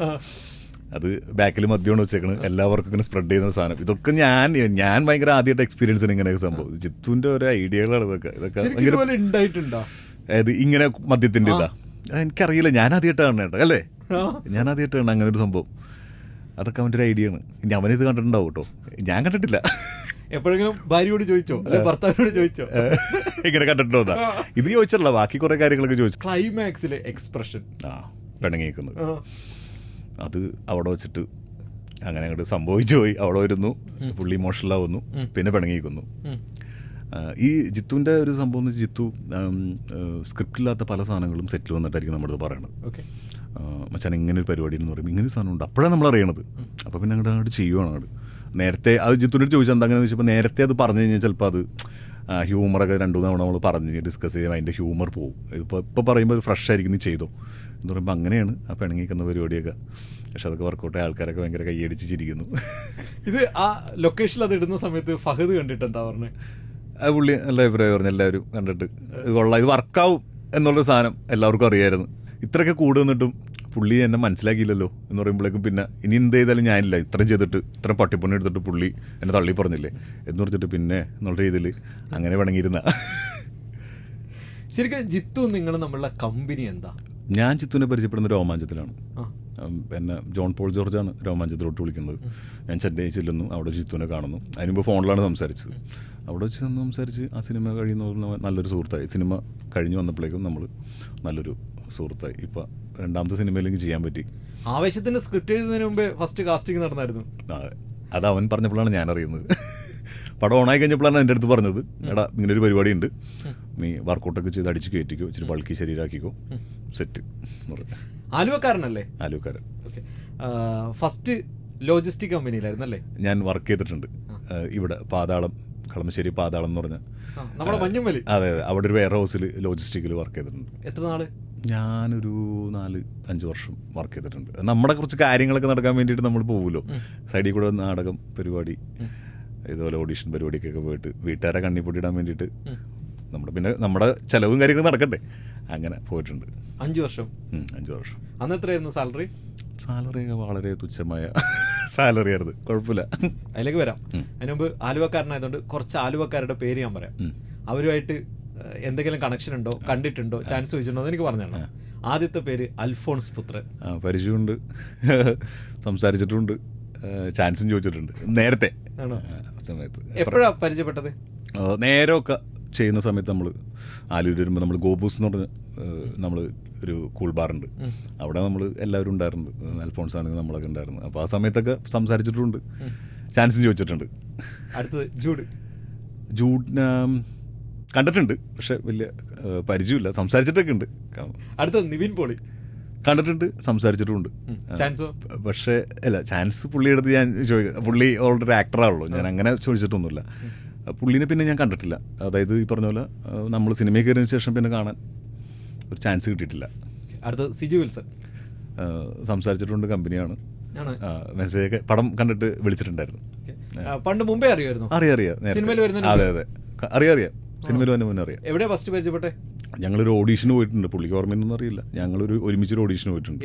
അത് ബാക്കിൽ മദ്യമാണ് വെച്ചേക്കണ് എല്ലാവർക്കും ഇങ്ങനെ സ്പ്രെഡ് ചെയ്യുന്ന സാധനം. ഇതൊക്കെ ഞാൻ ഞാൻ ഭയങ്കര ആദ്യമായിട്ട് എക്സ്പീരിയൻസ് ഇങ്ങനെയൊക്കെ സംഭവം. ജിത്തുവിന്റെ ഒരു ഐഡിയകളാണ് ഇതൊക്കെ. ഇതൊക്കെ ഉണ്ടായിട്ടുണ്ടോ? അതായത് ഇങ്ങനെ മദ്യത്തിന്റെ ഇതാ. എനിക്കറിയില്ല ഞാൻ ആദ്യമായിട്ട് കാണുന്ന കേട്ടോ അല്ലേ? ഞാൻ ആദ്യമായിട്ടാണ് അങ്ങനെ ഒരു സംഭവം. അതൊക്കെ അവന്റെ ഒരു ഐഡിയ ആണ് ഇനി അവനിത് കണ്ടിട്ടുണ്ടാവും കേട്ടോ. ഞാൻ കണ്ടിട്ടില്ല. എപ്പോഴെങ്കിലും ഭാര്യയോട് ചോദിച്ചോ? അല്ലെ ഭർത്താവിനോട് ചോദിച്ചോ? ഇങ്ങനെ കണ്ടിട്ടുണ്ടോ? ഇത്? ചോദിച്ചല്ല ബാക്കി കുറെ കാര്യങ്ങളൊക്കെ ചോദിച്ചു. ക്ലൈമാക്സിലെ എക്സ്പ്രഷൻ. ആ പിണങ്ങിയിരിക്കുന്നത് അത് അവിടെ വെച്ചിട്ട് അങ്ങനെ അങ്ങോട്ട് സംഭവിച്ചു പോയി. അവിടെ വരുന്നു. പുള്ളി ഇമോഷണലാവുന്നു പിന്നെ പിണങ്ങിയിരിക്കുന്നു ആ, ഈ ജിത്തുവിന്റെ ഒരു സംഭവം എന്ന് വെച്ചാൽ ജിത്തു സ്ക്രിപ്റ്റില്ലാത്ത പല സാധനങ്ങളും സെറ്റിൽ വന്നിട്ടായിരിക്കും നമ്മുടെ പറയണത്. ഓക്കെ. മച്ചാൻ ഇങ്ങനെ ഒരു പരിപാടി എന്ന് പറയുമ്പോൾ ഇങ്ങനെ ഒരു സാധനം ഉണ്ട്. അപ്പോഴാണ് നമ്മൾ അറിയണത്. അപ്പോൾ പിന്നെ അങ്ങോട്ട് അങ്ങോട്ട് ചെയ്യുവാണ് അങ്ങോട്ട് നേരത്തെ അത് ജിത്തുവിന്റെ ചോദിച്ചാൽ എന്താ അങ്ങനെ ചോദിച്ചപ്പോൾ നേരത്തെ അത് പറഞ്ഞു കഴിഞ്ഞാൽ ചിലപ്പോൾ അത് ഹ്യൂമറൊക്കെ രണ്ടു തവണ നമ്മൾ പറഞ്ഞ് ഡിസ്കസ് ചെയ്യുമ്പോൾ അതിന്റെ ഹ്യൂമർ പോകും ഇപ്പോൾ ഇപ്പോൾ പറയുമ്പോൾ ഫ്രഷ് ആയിരിക്കും നീ ചെയ്തോ. എന്ന് പറയുമ്പോൾ അങ്ങനെയാണ് ആ പിണങ്ങിക്കുന്ന പരിപാടിയൊക്കെ. പക്ഷെ അതൊക്കെ വർക്കൗട്ട് ആൾക്കാരൊക്കെ ഭയങ്കര കൈയടിച്ചിരിക്കുന്നു ഇത് ആ ലൊക്കേഷനിൽ അത് ഇടുന്ന സമയത്ത് ഫഹദ് കണ്ടിട്ട് എന്താ പറഞ്ഞത് ആ പുള്ളി നല്ല അഭിപ്രായം പറഞ്ഞു എല്ലാവരും കണ്ടിട്ട്. ഇത് കൊള്ളാം. ഇത് വർക്കാവും എന്നുള്ളൊരു സാധനം എല്ലാവർക്കും അറിയായിരുന്നു. ഇത്രയൊക്കെ കൂടുന്നിട്ടും പുള്ളി എന്നെ മനസ്സിലാക്കിയില്ലല്ലോ എന്ന് പറയുമ്പോഴേക്കും പിന്നെ ഇനി എന്ത് ചെയ്താലും ഞാനില്ല. ഇത്രയും ചെയ്തിട്ട് ഇത്രയും പട്ടിപ്പണി എടുത്തിട്ട് പുള്ളി എന്നെ തള്ളി പറഞ്ഞില്ലേ? എന്ന് പറഞ്ഞിട്ട് പിന്നെ എന്നുള്ള രീതിയിൽ അങ്ങനെ വേണമെങ്കിരുന്ന ശരിക്കും ജിത്തു നിങ്ങൾ നമ്മളുടെ കമ്പനി എന്താ? ഞാൻ ചിത്തുവിനെ പരിചയപ്പെടുന്ന രോമാഞ്ചത്തിലാണ്. എന്നെ ജോൺ പോൾ ജോർജാണ് രോമാഞ്ചത്തിലോട്ട് വിളിക്കുന്നത്. ഞാൻ ചെന്നൈ ചെല്ലുന്നു അവിടെ ജിത്തുവിനെ കാണുന്നു. അതിനുമ്പോൾ ഫോണിലാണ് സംസാരിച്ചത്. അവിടെ വെച്ച് നിന്ന് സംസാരിച്ച് ആ സിനിമ കഴിയുന്ന നല്ലൊരു സുഹൃത്തായി. സിനിമ കഴിഞ്ഞ് വന്നപ്പോഴേക്കും നമ്മൾ നല്ലൊരു സുഹൃത്തായി. ഇപ്പം രണ്ടാമത്തെ സിനിമയിലേക്ക് ചെയ്യാൻ പറ്റി. ആവേശത്തിന്റെ സ്ക്രിപ്റ്റ് എഴുതുന്നതിന് മുമ്പേ ഫസ്റ്റ് കാസ്റ്റിംഗ് നടന്നായിരുന്നു. അത് അവൻ പറഞ്ഞപ്പോഴാണ് ഞാൻ അറിയുന്നത് പടം ഓണായി കഴിഞ്ഞപ്പോഴാണ് എന്റെ അടുത്ത് പറഞ്ഞത്. എടാ ഇങ്ങനെ ഒരു പരിപാടി ഉണ്ട് നീ വർക്കൗട്ടൊക്കെ ചെയ്ത് അടിച്ച് കയറ്റിക്കോ ഇച്ചിരി ബൾക്കി ശരീരമാക്കിക്കോ സെറ്റ് ആലുവക്കാരനല്ലേ? ആലുവക്കാരൻ. ഓക്കെ. ഫസ്റ്റ് ലോജിസ്റ്റിക് കമ്പനിയിലായിരുന്നു അല്ലേ ഞാൻ വർക്ക് ചെയ്തിട്ടുണ്ട്. ഇവിടെ പാതാളം കളമശ്ശേരി പാതാളം എന്ന് പറഞ്ഞ നമ്മുടെ മഞ്ഞുമലി. അതെ അതെ. അവിടെ ഒരു വെയർ ഹൗസിൽ ലോജിസ്റ്റിക്കിൽ വർക്ക് ചെയ്തിട്ടുണ്ട്. എത്ര നാൾ? ഞാനൊരു നാല് അഞ്ച് വർഷം വർക്ക് ചെയ്തിട്ടുണ്ട്. നമ്മുടെ കുറച്ച് കാര്യങ്ങളൊക്കെ നടക്കാൻ വേണ്ടിയിട്ട് നമ്മൾ പോകുമല്ലോ സൈഡിൽ കൂടെ നാടകം പരിപാടി ഇതുപോലെ ഓഡീഷൻ പരിപാടിക്കൊക്കെ പോയിട്ട് വീട്ടുകാരെ കണ്ണിപ്പൊട്ടിയിടാൻ വേണ്ടിയിട്ട് നമ്മുടെ പിന്നെ നമ്മുടെ ചിലവും കാര്യങ്ങളും നടക്കട്ടെ അങ്ങനെ പോയിട്ടുണ്ട്. അഞ്ചു വർഷം? അഞ്ചു വർഷം. അന്ന് എത്രയായിരുന്നു സാലറി? സാലറി വളരെ തുച്ഛമായ സാലറി ആയിരുന്നു. കുഴപ്പമില്ല. അതിലേക്ക് വരാം. അതിന് മുമ്പ് ആലുവക്കാരനായതുകൊണ്ട് കുറച്ച് ആലുവക്കാരുടെ പേര് ഞാൻ പറയാം. അവരുമായിട്ട് എന്തെങ്കിലും കണക്ഷൻ ഉണ്ടോ? കണ്ടിട്ടുണ്ടോ? ചാൻസ് ചോദിച്ചിട്ടുണ്ടോ? എന്ന് എനിക്ക് പറഞ്ഞാണ് ആദ്യത്തെ പേര് അൽഫോൺസ് പുത്രൻ. പരിചയമുണ്ട്. സംസാരിച്ചിട്ടുണ്ട്. ചാൻസും ചോദിച്ചിട്ടുണ്ട്. നേരത്തെ. ആണോ? സമയത്ത്. എപ്പോഴാണ് പരിചയപ്പെട്ടത്? നേരമൊക്കെ ചെയ്യുന്ന സമയത്ത് നമ്മൾ ആലൂർ വരുമ്പോൾ നമ്മൾ ഗോബൂസ് എന്ന് പറഞ്ഞ നമ്മൾ ഒരു കൂൾ ബാറുണ്ട്. അവിടെ നമ്മൾ എല്ലാവരും ഉണ്ടായിരുന്നു. അൽഫോൺസ് ആണെങ്കിൽ നമ്മളൊക്കെ ഉണ്ടായിരുന്നു. അപ്പോൾ ആ സമയത്തൊക്കെ സംസാരിച്ചിട്ടുണ്ട്. ചാൻസും ചോദിച്ചിട്ടുണ്ട്. അടുത്തത് ജൂഡ്. ജൂഡ് കണ്ടിട്ടുണ്ട്. പക്ഷെ വലിയ പരിചയമില്ല. സംസാരിച്ചിട്ടൊക്കെ ഉണ്ട്. അടുത്ത അടുത്തത് നിവിൻ പോളി. കണ്ടിട്ടുണ്ട് സംസാരിച്ചിട്ടുമുണ്ട് ചാൻസോ? പക്ഷേ അല്ല ചാൻസ് പുള്ളിയെടുത്ത് ഞാൻ ചോദിക്കാം പുള്ളി ഓൾറെഡി ആക്ടറാണല്ലോ ഞാൻ അങ്ങനെ ചോദിച്ചിട്ടൊന്നുമില്ല. പുള്ളീനെ പിന്നെ ഞാൻ കണ്ടിട്ടില്ല. അതായത് ഈ പറഞ്ഞ പോലെ നമ്മൾ സിനിമയിൽ കയറിയതിന് ശേഷം പിന്നെ കാണാൻ ഒരു ചാൻസ് കിട്ടിയിട്ടില്ല. അടുത്തത് സിജു വിൽസൺ. സംസാരിച്ചിട്ടുണ്ട് കമ്പനിയാണ്. മെസ്സേജ് പടം കണ്ടിട്ട് വിളിച്ചിട്ടുണ്ടായിരുന്നു. പണ്ട് മുമ്പേ അറിയുമായിരുന്നു? അറിയാം അറിയാം. സിനിമയിൽ വരുന്ന അതെ അതെ. അറിയാം അറിയാം. സിനിമയിൽ വന്ന മുന്നേ അറിയാം. എവിടെയാ ഫസ്റ്റ് പരിചയപ്പെട്ടെ? ഞങ്ങളൊരു ഓഡീഷന് പോയിട്ടുണ്ട്. പുള്ളിക്ക് ഓർമ്മയൊന്നും അറിയില്ല. ഞങ്ങളൊരു ഒരുമിച്ചൊരു ഓഡീഷന് പോയിട്ടുണ്ട്.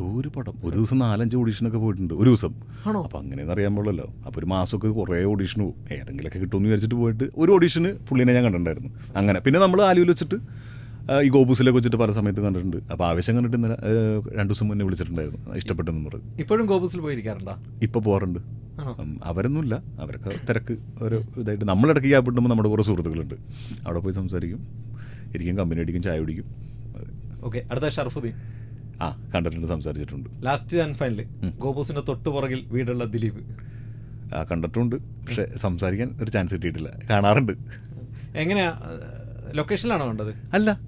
പടം ഒരു പടം. ഒരു ദിവസം നാലഞ്ച് ഓഡീഷനൊക്കെ പോയിട്ടുണ്ട് ഒരു ദിവസം. ആണോ? അപ്പൊ അങ്ങനെയെന്ന് അറിയാൻ പാടില്ലല്ലോ അപ്പൊ ഒരു മാസമൊക്കെ കുറേ ഓഡീഷൻ പോകും ഏതെങ്കിലുമൊക്കെ കിട്ടുമെന്ന് വിചാരിച്ചിട്ട് പോയിട്ട് ഒരു ഓഡീഷന് പുള്ളിനെ ഞാൻ കണ്ടിട്ടുണ്ടായിരുന്നു. അങ്ങനെ. പിന്നെ നമ്മൾ ആലുവിൽ വെച്ചിട്ട് ഈ ഗോപൂസിലൊക്കെ വെച്ചിട്ട് പല സമയത്ത് കണ്ടിട്ടുണ്ട്. അപ്പോൾ ആവശ്യം കണ്ടിട്ട് ഇന്നലെ രണ്ടു ദിവസം മുന്നേ വിളിച്ചിട്ടുണ്ടായിരുന്നു ഇഷ്ടപ്പെട്ടെന്ന് പറഞ്ഞു. ഇപ്പോഴും ഗോബൂസിൽ പോയിരിക്കാറുണ്ടോ? ഇപ്പോൾ പോകാറുണ്ട് അവരൊന്നുമില്ല. അവരൊക്കെ തിരക്ക് ഒരു ഇതായിട്ട്. നമ്മളിടയ്ക്ക് ഗ്യാപ്പ് കിട്ടുമ്പോൾ നമ്മുടെ കുറേ സുഹൃത്തുക്കളുണ്ട്. അവിടെ പോയി സംസാരിക്കും. ഇരിക്കും കമ്പനി അടിക്കും ചായ കുടിക്കും. ഓക്കെ അടുത്ത ഷർഫുദ്ദീൻ. ആ കണ്ടിട്ടുണ്ട് സംസാരിച്ചിട്ടുണ്ട്. ലാസ്റ്റ് ആൻഡ് ഫൈനൽ ഗോപൂസിന്റെ തൊട്ടു പുറകിൽ വീടുള്ള ദിലീപ്. ആ കണ്ടിട്ടുണ്ട്. പക്ഷെ സംസാരിക്കാൻ ഒരു ചാൻസ് കിട്ടിയിട്ടില്ല. കാണാറുണ്ട്. എങ്ങനെയാ? ലൊക്കേഷനിലാണോ കണ്ടത്? അല്ല.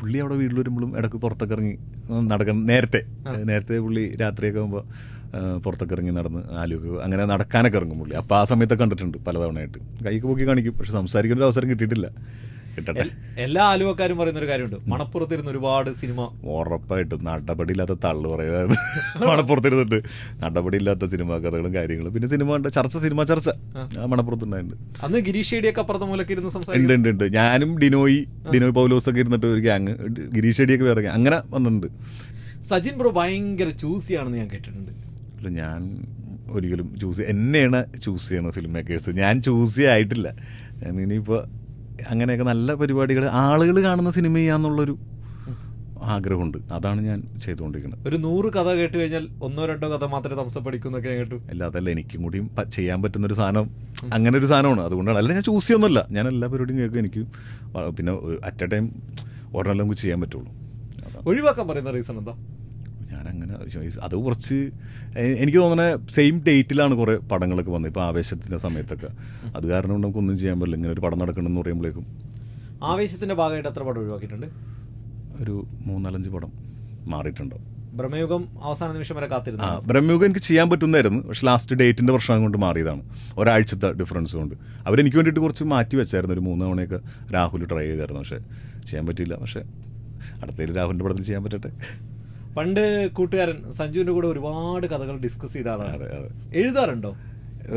പുള്ളി അവിടെ വീട്ടിൽ വരുമ്പോഴും ഇടയ്ക്ക് പുറത്തൊക്കെ ഇറങ്ങി നടക്കണം. നേരത്തെ. നേരത്തെ പുള്ളി രാത്രിയൊക്കെ ആകുമ്പോൾ പുറത്തൊക്കെ ഇറങ്ങി നടന്ന് ആലുവൊക്കെ അങ്ങനെ നടക്കാനൊക്കെ ഇറങ്ങും പുള്ളി. അപ്പോൾ ആ സമയത്തൊക്കെ കണ്ടിട്ടുണ്ട് പലതവണയായിട്ട്. കൈക്ക് പൊക്കി കാണിക്കും. പക്ഷെ സംസാരിക്കുന്ന ഒരു അവസരം കിട്ടിയിട്ടില്ല. കിട്ടട്ടെ. എല്ലാ ആലുവക്കാരും പറയുന്ന ഒരു കാര്യമുണ്ട്. മണപ്പുറത്തിരുന്ന് ഒരുപാട് സിനിമ ഉറപ്പായിട്ടും നടപടിയില്ലാത്ത തള്ളു പറയുന്നത് മണപ്പുറത്തിരുന്നിട്ട് നടപടിയില്ലാത്ത സിനിമ കഥകളും കാര്യങ്ങളും. പിന്നെ സിനിമ ഉണ്ട്. ചർച്ച സിനിമ ചർച്ച. മണപ്പുറത്തുണ്ടായിട്ടുണ്ട്. അന്ന് ഗിരീഷ് ഏടിയൊക്കെ അപ്പുറത്തെ മൂലക്ക് ഇരുന്ന് സംസാരിക്കുന്നുണ്ട് സംസാരിക്കും. ഉണ്ട് ഉണ്ട് ഞാനും ഡിനോയി ഡിനോയ് പൗലോസ് ഒക്കെ ഇരുന്നിട്ട് ഒരു ഗ്യാങ് ഗിരീഷ് ഏടിയൊക്കെ വേറെ. അങ്ങനെ വന്നിട്ടുണ്ട്. സജിൻ ബ്രോ ഭയങ്കര ചൂസിയാണെന്ന് ഞാൻ കേട്ടിട്ടുണ്ട്. ഞാൻ ഒരിക്കലും ചൂസ് എന്നെയാണ് ചൂസ് ചെയ്യണത് ഫിലിം മേക്കേഴ്സ് ഞാൻ ചൂസ് ചെയ്യായിട്ടില്ല. ഞാൻ ഇനിയിപ്പോൾ അങ്ങനെയൊക്കെ നല്ല പരിപാടികൾ ആളുകൾ കാണുന്ന സിനിമ ചെയ്യാന്നുള്ളൊരു ആഗ്രഹമുണ്ട്. അതാണ് ഞാൻ ചെയ്തുകൊണ്ടിരിക്കുന്നത്. ഒരു നൂറ് കഥ കേട്ട് കഴിഞ്ഞാൽ ഒന്നോ രണ്ടോ കഥ മാത്രമേ തമസ കേട്ടു ഞാൻ കേട്ടു. അല്ലാതല്ല എനിക്കും കൂടിയും ചെയ്യാൻ പറ്റുന്ന ഒരു സാധനം അങ്ങനെ ഒരു സാധനമാണ്. അതുകൊണ്ടാണ്. അല്ല ഞാൻ ചൂസ് ചെയ്യുന്നില്ല ഞാൻ എല്ലാ പരിപാടിയും കേൾക്കും എനിക്ക്. പിന്നെ അറ്റ് എ ടൈം ഒരെണ്ണം നമുക്ക് ചെയ്യാൻ പറ്റുള്ളൂ. ഒഴിവാക്കാൻ പറയുന്ന റീസൺ എന്താ? അങ്ങനെ അത് കുറച്ച് എനിക്ക് തോന്നണ സെയിം ഡേറ്റിലാണ് കുറേ പടങ്ങളൊക്കെ വന്നത്. ഇപ്പോൾ ആവേശത്തിന്റെ സമയത്തൊക്കെ. അത് കാരണം കൊണ്ട് നമുക്കൊന്നും ചെയ്യാൻ പറ്റില്ല. ഇങ്ങനെ ഒരു പടം നടക്കണമെന്ന് പറയുമ്പോഴേക്കും ആവേശത്തിന്റെ ഭാഗമായിട്ട് എത്ര പടം ഒഴിവാക്കിയിട്ടുണ്ട്? ഒരു മൂന്നാലഞ്ച് പടം മാറിയിട്ടുണ്ടോ. ബ്രഹ്മയുഗം അവസാന നിമിഷം വരെ കാത്തിരുന്നു ആ ബ്രഹ്മയുഗം എനിക്ക് ചെയ്യാൻ പറ്റുന്നതായിരുന്നു. പക്ഷെ ലാസ്റ്റ് ഡേറ്റിന്റെ പ്രശ്നം കൊണ്ട് മാറിയതാണ്. ഒരാഴ്ചത്തെ ഡിഫറൻസ് കൊണ്ട്. അവരെനിക്ക് വേണ്ടിയിട്ട് കുറച്ച് മാറ്റി വെച്ചായിരുന്നു. ഒരു മൂന്ന് തവണയൊക്കെ രാഹുൽ ട്രൈ ചെയ്തായിരുന്നു. പക്ഷേ ചെയ്യാൻ പറ്റിയില്ല. പക്ഷേ അടുത്തതിൽ രാഹുലിന്റെ പടത്തിൽ ചെയ്യാൻ പറ്റട്ടെ. പണ്ട് കൂട്ടുകാരൻ സഞ്ജുവിന്റെ കൂടെ ഒരുപാട് കഥകൾ ഡിസ്കസ് ചെയ്ത ആളാണ്. എഴുതാറുണ്ടോ?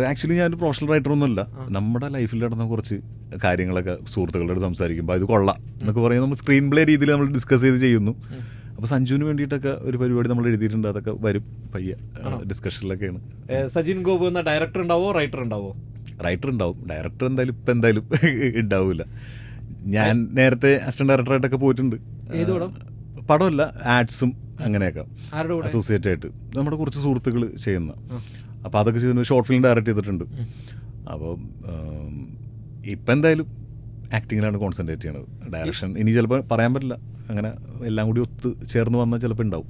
ആക്ച്വലി ഞാൻ ഒരു പ്രൊഫഷണൽ റൈറ്റർ ഒന്നുമല്ല. നമ്മുടെ ലൈഫിൽ നടന്ന കുറച്ച് കാര്യങ്ങളൊക്കെ സുഹൃത്തുക്കളോട് സംസാരിക്കുമ്പോൾ ഇത് കൊള്ളാം എന്നൊക്കെ പറയുന്നത് നമ്മൾ സ്ക്രീൻ പ്ലേ രീതിയിൽ നമ്മൾ ഡിസ്കസ് ചെയ്ത് ചെയ്യുന്നു. അപ്പോൾ സഞ്ജുവിന് വേണ്ടിയിട്ടൊക്കെ ഒരു പരിപാടി നമ്മൾ എഴുതിയിട്ടുണ്ട്. അതൊക്കെ വരും പയ്യ ഡിസ്കഷനിലൊക്കെയാണ് സജിൻ ഗോപു എന്ന ഡയറക്ടർ ഉണ്ടാവോ റൈറ്റർ ഉണ്ടാവോ? റൈറ്റർ ഉണ്ടാവും. ഡയറക്ടർ എന്തായാലും ഇപ്പം എന്തായാലും [laughs] ഉണ്ടാവില്ല ഞാൻ നേരത്തെ അസിസ്റ്റന്റ് ഡയറക്ടറായിട്ടൊക്കെ പോയിട്ടുണ്ട്? പടമല്ല ആഡ്സും അങ്ങനെയൊക്കെ അസോസിയേറ്റ് ആയിട്ട്. നമ്മുടെ കുറച്ച് സുഹൃത്തുക്കൾ ചെയ്യുന്ന. അപ്പോൾ അതൊക്കെ ചെയ്യുന്ന ഷോർട്ട് ഫിലിം ഡയറക്റ്റ് ചെയ്തിട്ടുണ്ട്. അപ്പോൾ ഇപ്പം എന്തായാലും ആക്ടിങ്ങിലാണ് കോൺസെൻട്രേറ്റ് ചെയ്യണത്. ഡയറക്ഷൻ ഇനി ചിലപ്പോൾ പറയാൻ പറ്റില്ല. അങ്ങനെ എല്ലാം കൂടി ഒത്ത് ചേർന്ന് വന്നാൽ ചിലപ്പോൾ ഉണ്ടാവും.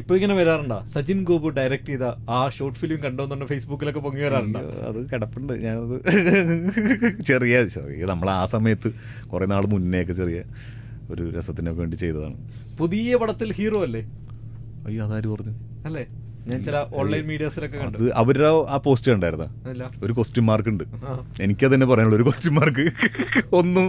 ഇപ്പൊ ഇങ്ങനെ വരാറുണ്ടോ? സജിൻ ഗോപു ഡയറക്ട് ചെയ്ത ആ ഷോർട്ട് ഫിലിം കണ്ടോന്നുണ്ട് ഫേസ്ബുക്കിലൊക്കെ പൊങ്ങി വരാറുണ്ടോ? അത് കിടപ്പുണ്ട്. ഞാനത് ചെറിയ ചെറിയ നമ്മൾ ആ സമയത്ത് കുറേ നാൾ മുന്നേ ഒക്കെ ചെറിയ ഒരു രസത്തിനൊക്കെ വേണ്ടി ചെയ്തതാണ്. പുതിയ പടത്തിൽ ഹീറോ അല്ലേ? അയ്യോ അതാര് പറഞ്ഞു? അല്ലേ? ഞാൻ ചില ഓൺലൈൻ മീഡിയാസിലൊക്കെ കണ്ടു. അവരുടെ ആ പോസ്റ്റ് കണ്ടായിരുന്ന? ഒരു ക്വസ്റ്റ്യൻ മാർക്ക് ഉണ്ട്. എനിക്കത് തന്നെ പറയാനുള്ള ഒരു ക്വസ്റ്റ്യൻ മാർക്ക് ഒന്നും.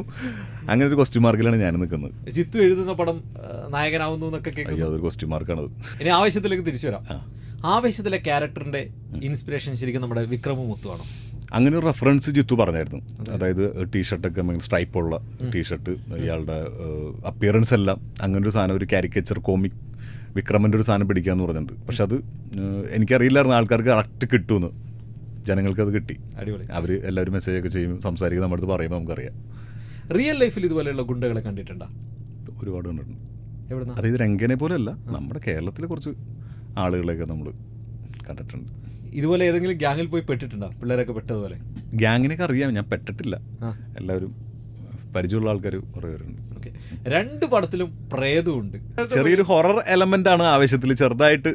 അങ്ങനെ ഒരു ക്വസ്റ്റ്യൻ മാർക്കിലാണ് ഞാൻ നിൽക്കുന്നത്. ജിത്തു എഴുതുന്ന പടം നായകനാവുന്നു എന്നൊക്കെ കേൾക്കുന്നു അതൊരു ക്വസ്റ്റ്യൻ മാർക്കാണത് ഇനി ആവേശത്തിലേക്ക് തിരിച്ചു വരാം. ആവേശത്തിലെ ക്യാരക്ടറിന്റെ ഇൻസ്പിറേഷൻ ശരിക്കും നമ്മുടെ വിക്രമ മുത്തുവാണോ? അങ്ങനെ ഒരു റെഫറൻസ് ജിത്തു പറഞ്ഞായിരുന്നു. അതായത് ടീഷർട്ടൊക്കെ സ്ട്രൈപ്പ് ഉള്ള ടീഷർട്ട് ഇയാളുടെ അപ്പിയറൻസ് എല്ലാം അങ്ങനെ ഒരു സാധനം ഒരു കാരിക്കേച്ചർ കോമിക് വിക്രമന്റെ ഒരു സാധനം പിടിക്കാന്ന് പറഞ്ഞിട്ടുണ്ട്. പക്ഷെ അത് എനിക്കറിയില്ലായിരുന്നു ആൾക്കാർക്ക് കറക്റ്റ് കിട്ടുമെന്ന്. ജനങ്ങൾക്ക് അത് കിട്ടി. അടിപൊളി. അവർ എല്ലാവരും മെസ്സേജ് ഒക്കെ ചെയ്യും സംസാരിക്കും നമ്മുടെ അടുത്ത് പറയുമ്പോൾ നമുക്കറിയാം. റിയൽ ലൈഫിൽ ഇതുപോലെയുള്ള ഗുണ്ടകളെ കണ്ടിട്ടുണ്ടോ? ഒരുപാട് കണ്ടിട്ടുണ്ട്. അതായത് രംഗനെ പോലെയല്ല. നമ്മുടെ കേരളത്തിലെ കുറച്ച് ആളുകളെയൊക്കെ നമ്മൾ കണ്ടിട്ടുണ്ട്. ഇതുപോലെ ഏതെങ്കിലും ഗ്യാങ്ങിൽ പോയി പെട്ടിട്ടുണ്ടോ? പിള്ളേരൊക്കെ പെട്ടതുപോലെ? ഗ്യാങ്ങിനൊക്കെ അറിയാം ഞാൻ പെട്ടിട്ടില്ല. എല്ലാവരും പരിചയമുള്ള ആൾക്കാർ കുറേ പേരുണ്ട്. രണ്ട് പടത്തിലും പ്രേതമുണ്ട് ചെറിയൊരു ഹൊറർ എലമെന്റ് ആണ് ആവശ്യത്തിൽ ചെറുതായിട്ട്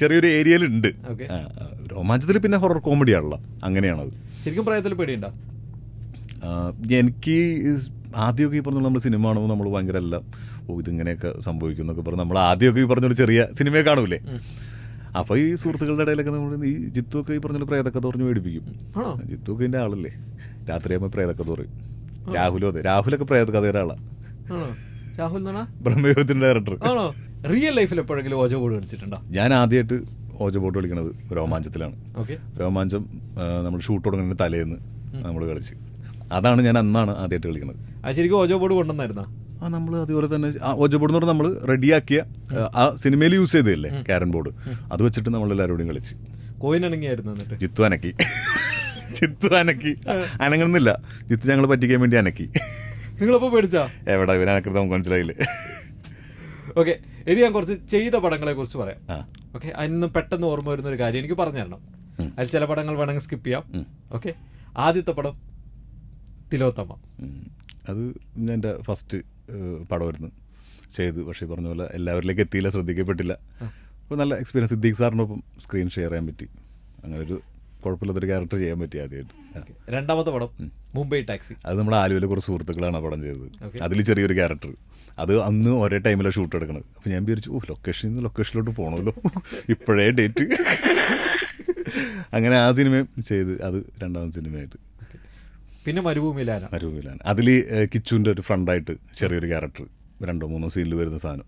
ചെറിയൊരു ഏരിയയിൽ ഉണ്ട്. രോമാഞ്ചത്തിൽ പിന്നെ ഹൊറർ കോമഡി ആണല്ലോ. അങ്ങനെയാണത്. ശരിക്കും പ്രേതത്തിൽ പേടിയുണ്ടോ? എനിക്ക് ആദ്യമൊക്കെ ഈ പറഞ്ഞ നമ്മൾ സിനിമ കാണുമ്പോൾ നമ്മൾ ഭയങ്കര എല്ലാം ഓ ഇതിങ്ങനെയൊക്കെ സംഭവിക്കും എന്നൊക്കെ പറഞ്ഞ് നമ്മൾ ആദ്യമൊക്കെ ഈ പറഞ്ഞൊരു ചെറിയ സിനിമയെ കാണൂലേ? അപ്പോൾ ഈ സുഹൃത്തുക്കളുടെ ഇടയിലൊക്കെ നമ്മൾ ഈ ജിത്തുവൊക്കെ ഈ പറഞ്ഞ പ്രേതക്കഥ പറഞ്ഞ് മേടിപ്പിക്കും ജിത്തുവൊക്കെ ഇതിന്റെ ആളല്ലേ. രാത്രിയാകുമ്പോൾ പ്രേതക്കഥ പറയും. രാഹുലും അതെ. രാഹുലൊക്കെ പ്രേതകഥയുടെ ആളാണ് രാഹുൽ ബ്രഹ്മയോഗത്തിന്റെ ഡയറക്ടർ ആണോ? റിയൽ ലൈഫിൽ എപ്പോഴെങ്കിലും ഓജ ബോർഡ് കളിച്ചിട്ടുണ്ടോ? ഞാൻ ആദ്യമായിട്ട് ഓജ ബോർഡ് കളിക്കണത് രോമാഞ്ചത്തിലാണ്. രോമാഞ്ചം നമ്മൾ ഷൂട്ട് തുടങ്ങുന്ന തലേന്ന് നമ്മൾ കളിച്ച്. അതാണ് ഞാൻ അന്നാണ് ആദ്യമായിട്ട് കളിക്കുന്നത് ശരിക്കും ഓജോ ബോർഡ് കൊണ്ടുവന്നായിരുന്നോ? ആ നമ്മൾ അതുപോലെ തന്നെ ഓജ ബോർഡ് എന്ന് പറഞ്ഞാൽ നമ്മൾ റെഡിയാക്കിയ ആ, സിനിമയിൽ യൂസ് ചെയ്തതല്ലേ ക്യാരൻ ബോർഡ്. അത് വെച്ചിട്ട് നമ്മൾ എല്ലാവരോടും കളിച്ച്. കോയിൻ അണങ്ങിയായിരുന്നു എന്നിട്ട്? ജിത്തു അനക്കി. ജിത്തു അനക്കി. അനങ്ങുന്നില്ല. ജിത്തു ഞങ്ങൾ പറ്റിക്കാൻ വേണ്ടി അനക്കി. നിങ്ങളപ്പോ പേടിച്ചാ? എവിടെ? ഇവൻ അനക്കരുത് നമുക്ക് മനസ്സിലായില്ലേ? ഓക്കെ ഇനി ഞാൻ കുറച്ച് ചെയ്ത പടങ്ങളെ കുറിച്ച് പറയാം. ഓക്കെ അതിന് പെട്ടെന്ന് ഓർമ്മ വരുന്ന ഒരു കാര്യം എനിക്ക് പറഞ്ഞു തരണം. അതിൽ ചില പടങ്ങൾ വേണമെങ്കിൽ സ്കിപ്പ് ചെയ്യാം. ഓക്കെ ആദ്യത്തെ പടം തിലോത്തമ്മ. അത് എന്റെ ഫസ്റ്റ് പടമായിരുന്നു ചെയ്ത് പക്ഷേ പറഞ്ഞ പോലെ എല്ലാവരിലേക്ക് എത്തിയില്ല ശ്രദ്ധിക്കപ്പെട്ടില്ല. അപ്പോൾ നല്ല എക്സ്പീരിയൻസ് സിദ്ദീഖ് സാറിനൊപ്പം സ്ക്രീൻ ഷെയർ ചെയ്യാൻ പറ്റി. അങ്ങനെ ഒരു കുഴപ്പമില്ലാത്തൊരു ക്യാരക്ടർ ചെയ്യാൻ പറ്റി ആദ്യമായിട്ട്. രണ്ടാമത്തെ പടം മുംബൈ ടാക്സി. അത് നമ്മൾ ആലുവയിലെ കുറച്ച് സുഹൃത്തുക്കളാണ് ആ പടം ചെയ്തത്. അതിൽ ചെറിയൊരു ക്യാരക്ടർ അത് അന്ന് ഒരേ ടൈമിലാണ് ഷൂട്ട് എടുക്കണത്. അപ്പോൾ ഞാൻ വിചാരിച്ചു ഓ ലൊക്കേഷനിൽ നിന്ന് ലൊക്കേഷനിലോട്ട് പോകണമല്ലോ [laughs] ഇപ്പോഴേ ഡേറ്റ് [laughs] അങ്ങനെ ആ സിനിമയും ചെയ്ത് അത് രണ്ടാമത്തെ സിനിമയായിട്ട് പിന്നെ മരുഭൂമിയിലാണ് മരുഭൂമിയിലാണ് അതിൽ കിച്ചുവിന്റെ ഒരു ഫ്രണ്ടായിട്ട് ചെറിയൊരു ക്യാരക്ടർ രണ്ടോ മൂന്നോ സീനിൽ വരുന്ന സാധനം.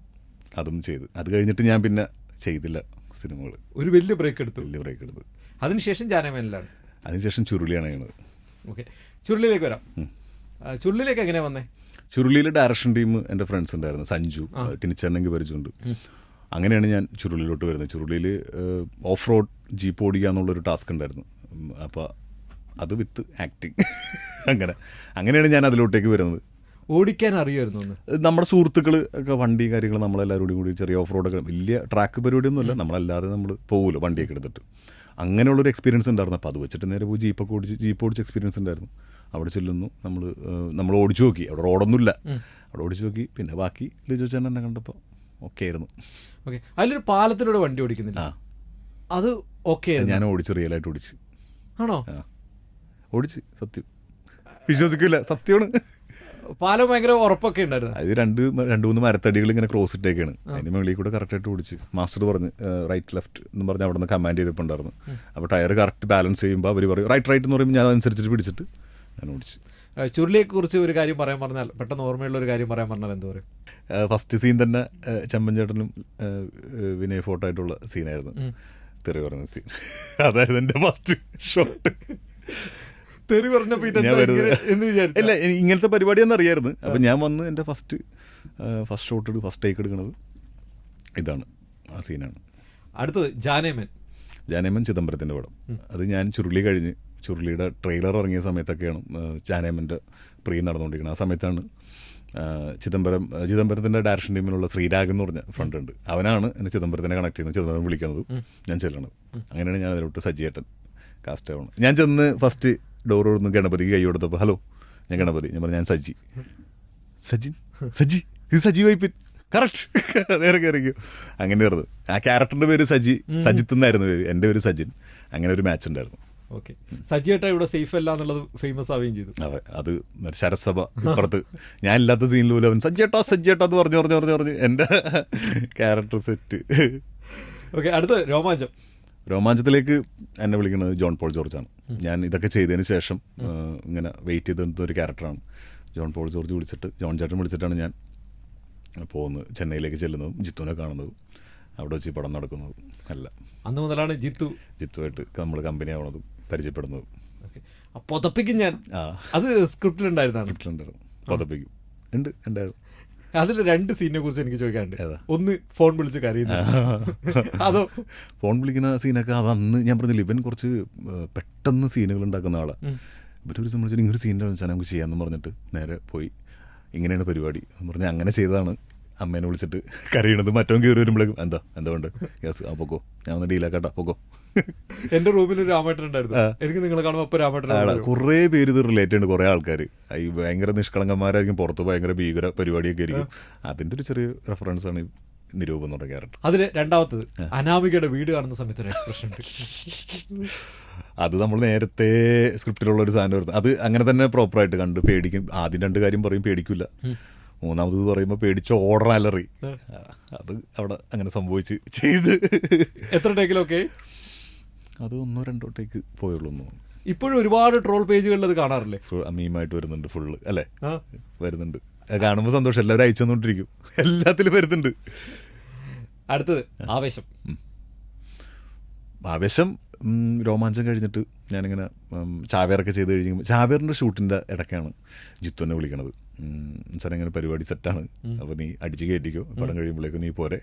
അതും ചെയ്ത്. അത് കഴിഞ്ഞിട്ട് ഞാൻ പിന്നെ ചെയ്തില്ല സിനിമകൾ ഒരു വലിയ ബ്രേക്ക് എടുത്തു. വലിയ ബ്രേക്ക് എടുത്ത്. അതിനുശേഷം ജാനമേനിലാണ്. അതിനുശേഷം ചുരുളിയാണ് ചെയ്യുന്നത് ഓക്കെ. ചുരുളിലേക്ക് വരാം. ചുരുളിയിലേക്ക് ചുരുളിലേക്ക് എങ്ങനെയാ വന്നേ? ചുരുളിയിലെ ഡയറക്ഷൻ ടീം എന്റെ ഫ്രണ്ട്സ് ഉണ്ടായിരുന്നു. സഞ്ജു ടിനിച്ചെന്നെങ്കിൽ പരിചയമുണ്ട്. അങ്ങനെയാണ് ഞാൻ ചുരുളിയിലോട്ട് വരുന്നത്. ചുരുളിയിൽ ഓഫ് റോഡ് ജീപ്പ് ഓടിക്കുക എന്നുള്ളൊരു ടാസ്ക് ഉണ്ടായിരുന്നു അപ്പോൾ അത് വിത്ത് ആക്ടിങ്. അങ്ങനെ. അങ്ങനെയാണ് ഞാൻ അതിലോട്ടേക്ക് വരുന്നത്. ഓടിക്കാൻ അറിയായിരുന്നു നമ്മുടെ സുഹൃത്തുക്കൾ ഒക്കെ വണ്ടി കാര്യങ്ങൾ നമ്മളെല്ലാവരോടും കൂടി ചെറിയ ഓഫ് റോഡൊക്കെ വലിയ ട്രാക്ക് പരിപാടിയൊന്നുമല്ല. നമ്മളല്ലാതെ നമ്മൾ പോകുമല്ലോ വണ്ടിയൊക്കെ എടുത്തിട്ട്. അങ്ങനെയുള്ളൊരു എക്സ്പീരിയൻസ് ഉണ്ടായിരുന്നു. അപ്പോൾ അത് വെച്ചിട്ട് നേരെ പോയി ജീപ്പൊക്കെ ഓടിച്ച് ജീപ്പ് ഓടിച്ച് എക്സ്പീരിയൻസ് ഉണ്ടായിരുന്നു. അവിടെ ചെല്ലുന്നു. നമ്മൾ നമ്മൾ ഓടിച്ചു നോക്കി. അവിടെ റോഡൊന്നുമില്ല. അവിടെ ഓടിച്ചു നോക്കി. പിന്നെ ബാക്കി ലിജോ ചേട്ടൻ എന്നെ കണ്ടപ്പോൾ ഓക്കെ ആയിരുന്നു. ഓക്കെ അതിലൊരു പാലത്തിലൂടെ വണ്ടി ഓടിക്കുന്നില്ല. അത് ഓക്കെ ഞാൻ ഓടിച്ച് റിയലായിട്ട് ഓടിച്ച്. ആണോ? ഓടിച്ച്. സത്യം. വിശ്വസിക്കില്ല സത്യമാണ്. പാലം ഭയങ്കര ഉറപ്പൊക്കെ ഉണ്ടായിരുന്നു. അത് രണ്ട് രണ്ട് മൂന്ന് മരത്തടികൾ ഇങ്ങനെ ക്രോസ് ഇട്ടേക്കാണ്. അതിന് മുകളിൽ കൂടെ കറക്റ്റായിട്ട് ഓടിച്ച്. മാസ്റ്റർ പറഞ്ഞ് റൈറ്റ് ലെഫ്റ്റ് എന്ന് പറഞ്ഞ് അവിടെ നിന്ന് കമാൻഡ് ചെയ്തിട്ടുണ്ടായിരുന്നു അപ്പോൾ ടയർ കറക്റ്റ് ബാലൻസ് ചെയ്യുമ്പോൾ അവർ പറയും റൈറ്റ് റൈറ്റ് എന്ന് പറയുമ്പോൾ ഞാൻ അതനുസരിച്ചിട്ട് പിടിച്ചിട്ട് ഞാൻ ഓടിച്ച്. ചുരുളിയെക്കുറിച്ച് ചുരുളിയെ കുറിച്ച് ഒരു കാര്യം പറയാൻ പറഞ്ഞാൽ പെട്ടെന്ന് ഓർമ്മയുള്ള ഒരു കാര്യം പറയാൻ പറഞ്ഞാൽ എന്താ പറയും? ഫസ്റ്റ് സീൻ തന്നെ ചെമ്മൻചേട്ടനും വിനയ് ഫോട്ടോ ആയിട്ടുള്ള സീനായിരുന്നു തെറി പറയുന്ന സീൻ അതായത് എന്റെ ഫസ്റ്റ് ഷോട്ട് തെറി പറഞ്ഞപ്പോ ഇല്ല ഇങ്ങനത്തെ പരിപാടിയൊന്നും അറിയായിരുന്നു. അപ്പം ഞാൻ വന്ന് എന്റെ first first shot first take എടുക്കുന്നത് ഇതാണ് ആ സീനാണ് അടുത്തത് ജാനേമൻ. ജാനേമൻ ചിദംബരത്തിന്റെ പടം. അത് ഞാൻ ചുരുളി കഴിഞ്ഞ് ചുരുളിയുടെ ട്രെയിലർ ഇറങ്ങിയ സമയത്തൊക്കെയാണ് ജാനേമന്റെ പ്രീ നടന്നുകൊണ്ടിരിക്കുന്നത്. ആ സമയത്താണ് ചിദംബരം ചിദംബരത്തിന്റെ ഡയറക്ഷൻ ടീമിലുള്ള ശ്രീരാഗ് എന്ന് പറഞ്ഞ ഫ്രണ്ട് ഉണ്ട്. അവനാണ് എന്നെ ചിദംബരത്തിനെ കണക്ട് ചെയ്യുന്നത്. ചിദംബരം വിളിക്കുന്നത്. ഞാൻ ചെല്ലണത്. അങ്ങനെയാണ് ഞാൻ അതിലോട്ട് സജ്ജേട്ടൻ കാസ്റ്റ് ആവണം ഞാൻ ചെന്ന് ഫസ്റ്റ് ഡോർ തുറന്ന് ഗണപതിക്ക് കൈ കൊടുത്തപ്പോൾ ഹലോ ഞാൻ ഗണപതി. ഞാൻ പറഞ്ഞു ഞാൻ സജി. സജിൻ? സജി? ഇത് സജി വൈപ്പിൻ. കറക്റ്റ് നേരെ കയറിക്കും അങ്ങനെ ആയിരുന്നു ആ ക്യാരക്ടറിന്റെ പേര് സജി. സജിത്ത് എന്നായിരുന്നു പേര്. എന്റെ പേര് സജിൻ. അങ്ങനെ ഒരു മാച്ച് ഉണ്ടായിരുന്നു. ഓക്കെ. സജി ഏട്ടാ ഇവിടെ സേഫ് അല്ല എന്നുള്ളത് ഫേമസ് ആവുകയും ചെയ്തു. അതെ അത് ശരസഭ പുറത്ത് ഞാൻ ഇല്ലാത്ത സീനിൽ പോലും അവൻ സജ്ജേട്ടാ സജ്ജേട്ടാ എന്ന് പറഞ്ഞു പറഞ്ഞു പറഞ്ഞു പറഞ്ഞു. എന്റെ ക്യാരക്ടർ സെറ്റ് ഓക്കെ അടുത്ത രോമാഞ്ചം. രോമാഞ്ചത്തിലേക്ക് എന്നെ വിളിക്കുന്നത് ജോൺ പോൾ ജോർജാണ് ഞാൻ ഇതൊക്കെ ചെയ്തതിന് ശേഷം ഇങ്ങനെ വെയിറ്റ് ചെയ്ത് നിന്ന ഒരു ക്യാരക്ടറാണ് ജോൺ പോൾ ജോർജ് വിളിച്ചിട്ട് ജോൺ ചേട്ടൻ വിളിച്ചിട്ടാണ് ഞാൻ പോകുന്നത് ചെന്നൈയിലേക്ക് ചെല്ലുന്നതും ജിത്തുവിനെ കാണുന്നതും അവിടെ വെച്ച് പടം നടക്കുന്നതും അല്ല. അന്ന് മുതലാണ് ജിത്തു ജിത്തുമായിട്ട് നമ്മൾ കമ്പനി ആവണതും പരിചയപ്പെടുന്നതും. പുതപ്പിക്കും ഞാൻ. അത് സ്ക്രിപ്റ്റിലുണ്ടായിരുന്നു സ്ക്രിപ്റ്റിലുണ്ടായിരുന്നു പൊതപ്പിക്കും. ഉണ്ട് ഉണ്ടായിരുന്നു. അതിൽ രണ്ട് സീനിനെ കുറിച്ച് എനിക്ക് ചോദിക്കാനുണ്ട്. ഒന്ന് ഫോൺ വിളിച്ച് കരയുന്നു. [laughs] അതോ ഫോൺ വിളിക്കുന്ന സീനൊക്കെ അത് അന്ന് ഞാൻ പറഞ്ഞില്ല ഇവൻ കുറച്ച് പെട്ടെന്ന് സീനുകൾ ഉണ്ടാക്കുന്ന ആളാണ് ഇവരൊരു സംബന്ധിച്ചിട്ട് ഇങ്ങനെ സീനിന്റെ വെച്ചാൽ നമുക്ക് ചെയ്യാമെന്ന് പറഞ്ഞിട്ട് നേരെ പോയി. ഇങ്ങനെയാണ് പരിപാടി എന്ന് പറഞ്ഞ് അങ്ങനെ ചെയ്തതാണ്. അമ്മേനെ വിളിച്ചിട്ട് കരയണത് മറ്റോ കയറി വരുമ്പോഴേക്കും എന്താ എന്താ ഉണ്ട് യെസ് ആ പൊക്കോ. ഞാൻ ഒന്ന് കേട്ടോ പൊക്കോ. എന്റെ റൂമിൽ ഒരു രാമേട്ടൻ ഉണ്ടായിരുന്നു. എനിക്ക് നിങ്ങളെ കാണുമ്പോൾ അപ്പൊ രാമേട്ടൻ കുറെ പേര് ഇത് റിലേറ്റ് ഉണ്ട് കുറെ ആൾക്കാർ ഈ ഭയങ്കര നിഷ്കളങ്കന്മാരായിരിക്കും പുറത്ത് ഭയങ്കര ഭീകര പരിപാടിയൊക്കെ ആയിരിക്കും. അതിന്റെ ഒരു ചെറിയ റെഫറൻസ് ആണ് നിരൂപം എന്ന് പറഞ്ഞ ക്യാരക്ടർ അതിൽ രണ്ടാമത്തത് അനാമികയുടെ വീട് കാണുന്ന സമയത്ത് ഒരു എക്സ്പ്രഷൻ അത് നമ്മൾ നേരത്തെ സ്ക്രിപ്റ്റിലുള്ള ഒരു സാധനം അത് അങ്ങനെ തന്നെ പ്രോപ്പറായിട്ട് കണ്ട് പേടിക്കും. ആദ്യം രണ്ട് കാര്യം പറയും പേടിക്കില്ല മൂന്നാമത് പറയുമ്പോൾ പേടിച്ച് ഓർഡർ അലറി അത് അവിടെ അങ്ങനെ സംഭവിച്ച് ചെയ്ത്. എത്ര ടേക്കിലൊക്കെ? അത് ഒന്നോ രണ്ടോ ടേക്ക് പോയുള്ളൂ. ഇപ്പോഴും ഒരുപാട് ട്രോൾ പേജുകളിൽ അത് കാണാറില്ലേ? ഫുൾ മീമായിട്ട് വരുന്നുണ്ട് ഫുള്ള് അല്ലേ? വരുന്നുണ്ട്. അത് കാണുമ്പോൾ സന്തോഷം. എല്ലാവരും അയച്ചു തന്നോണ്ടിരിക്കും എല്ലാത്തിലും വരുന്നുണ്ട്. അടുത്തത് ആവേശം. ആവേശം രോമാഞ്ചം കഴിഞ്ഞിട്ട് ഞാനിങ്ങനെ ചാവേറൊക്കെ ചെയ്ത് കഴിഞ്ഞ് ചാവേറിന്റെ ഷൂട്ടിന്റെ ഇടയ്ക്കാണ് ജിത്തു എന്നെ വിളിക്കണത്. സാർ ഇങ്ങനെ പരിപാടി സെറ്റാണ്. അപ്പോൾ നീ അടിച്ച് കയറ്റിക്കോ പടം കഴിയുമ്പോഴേക്കും നീ പോരെ.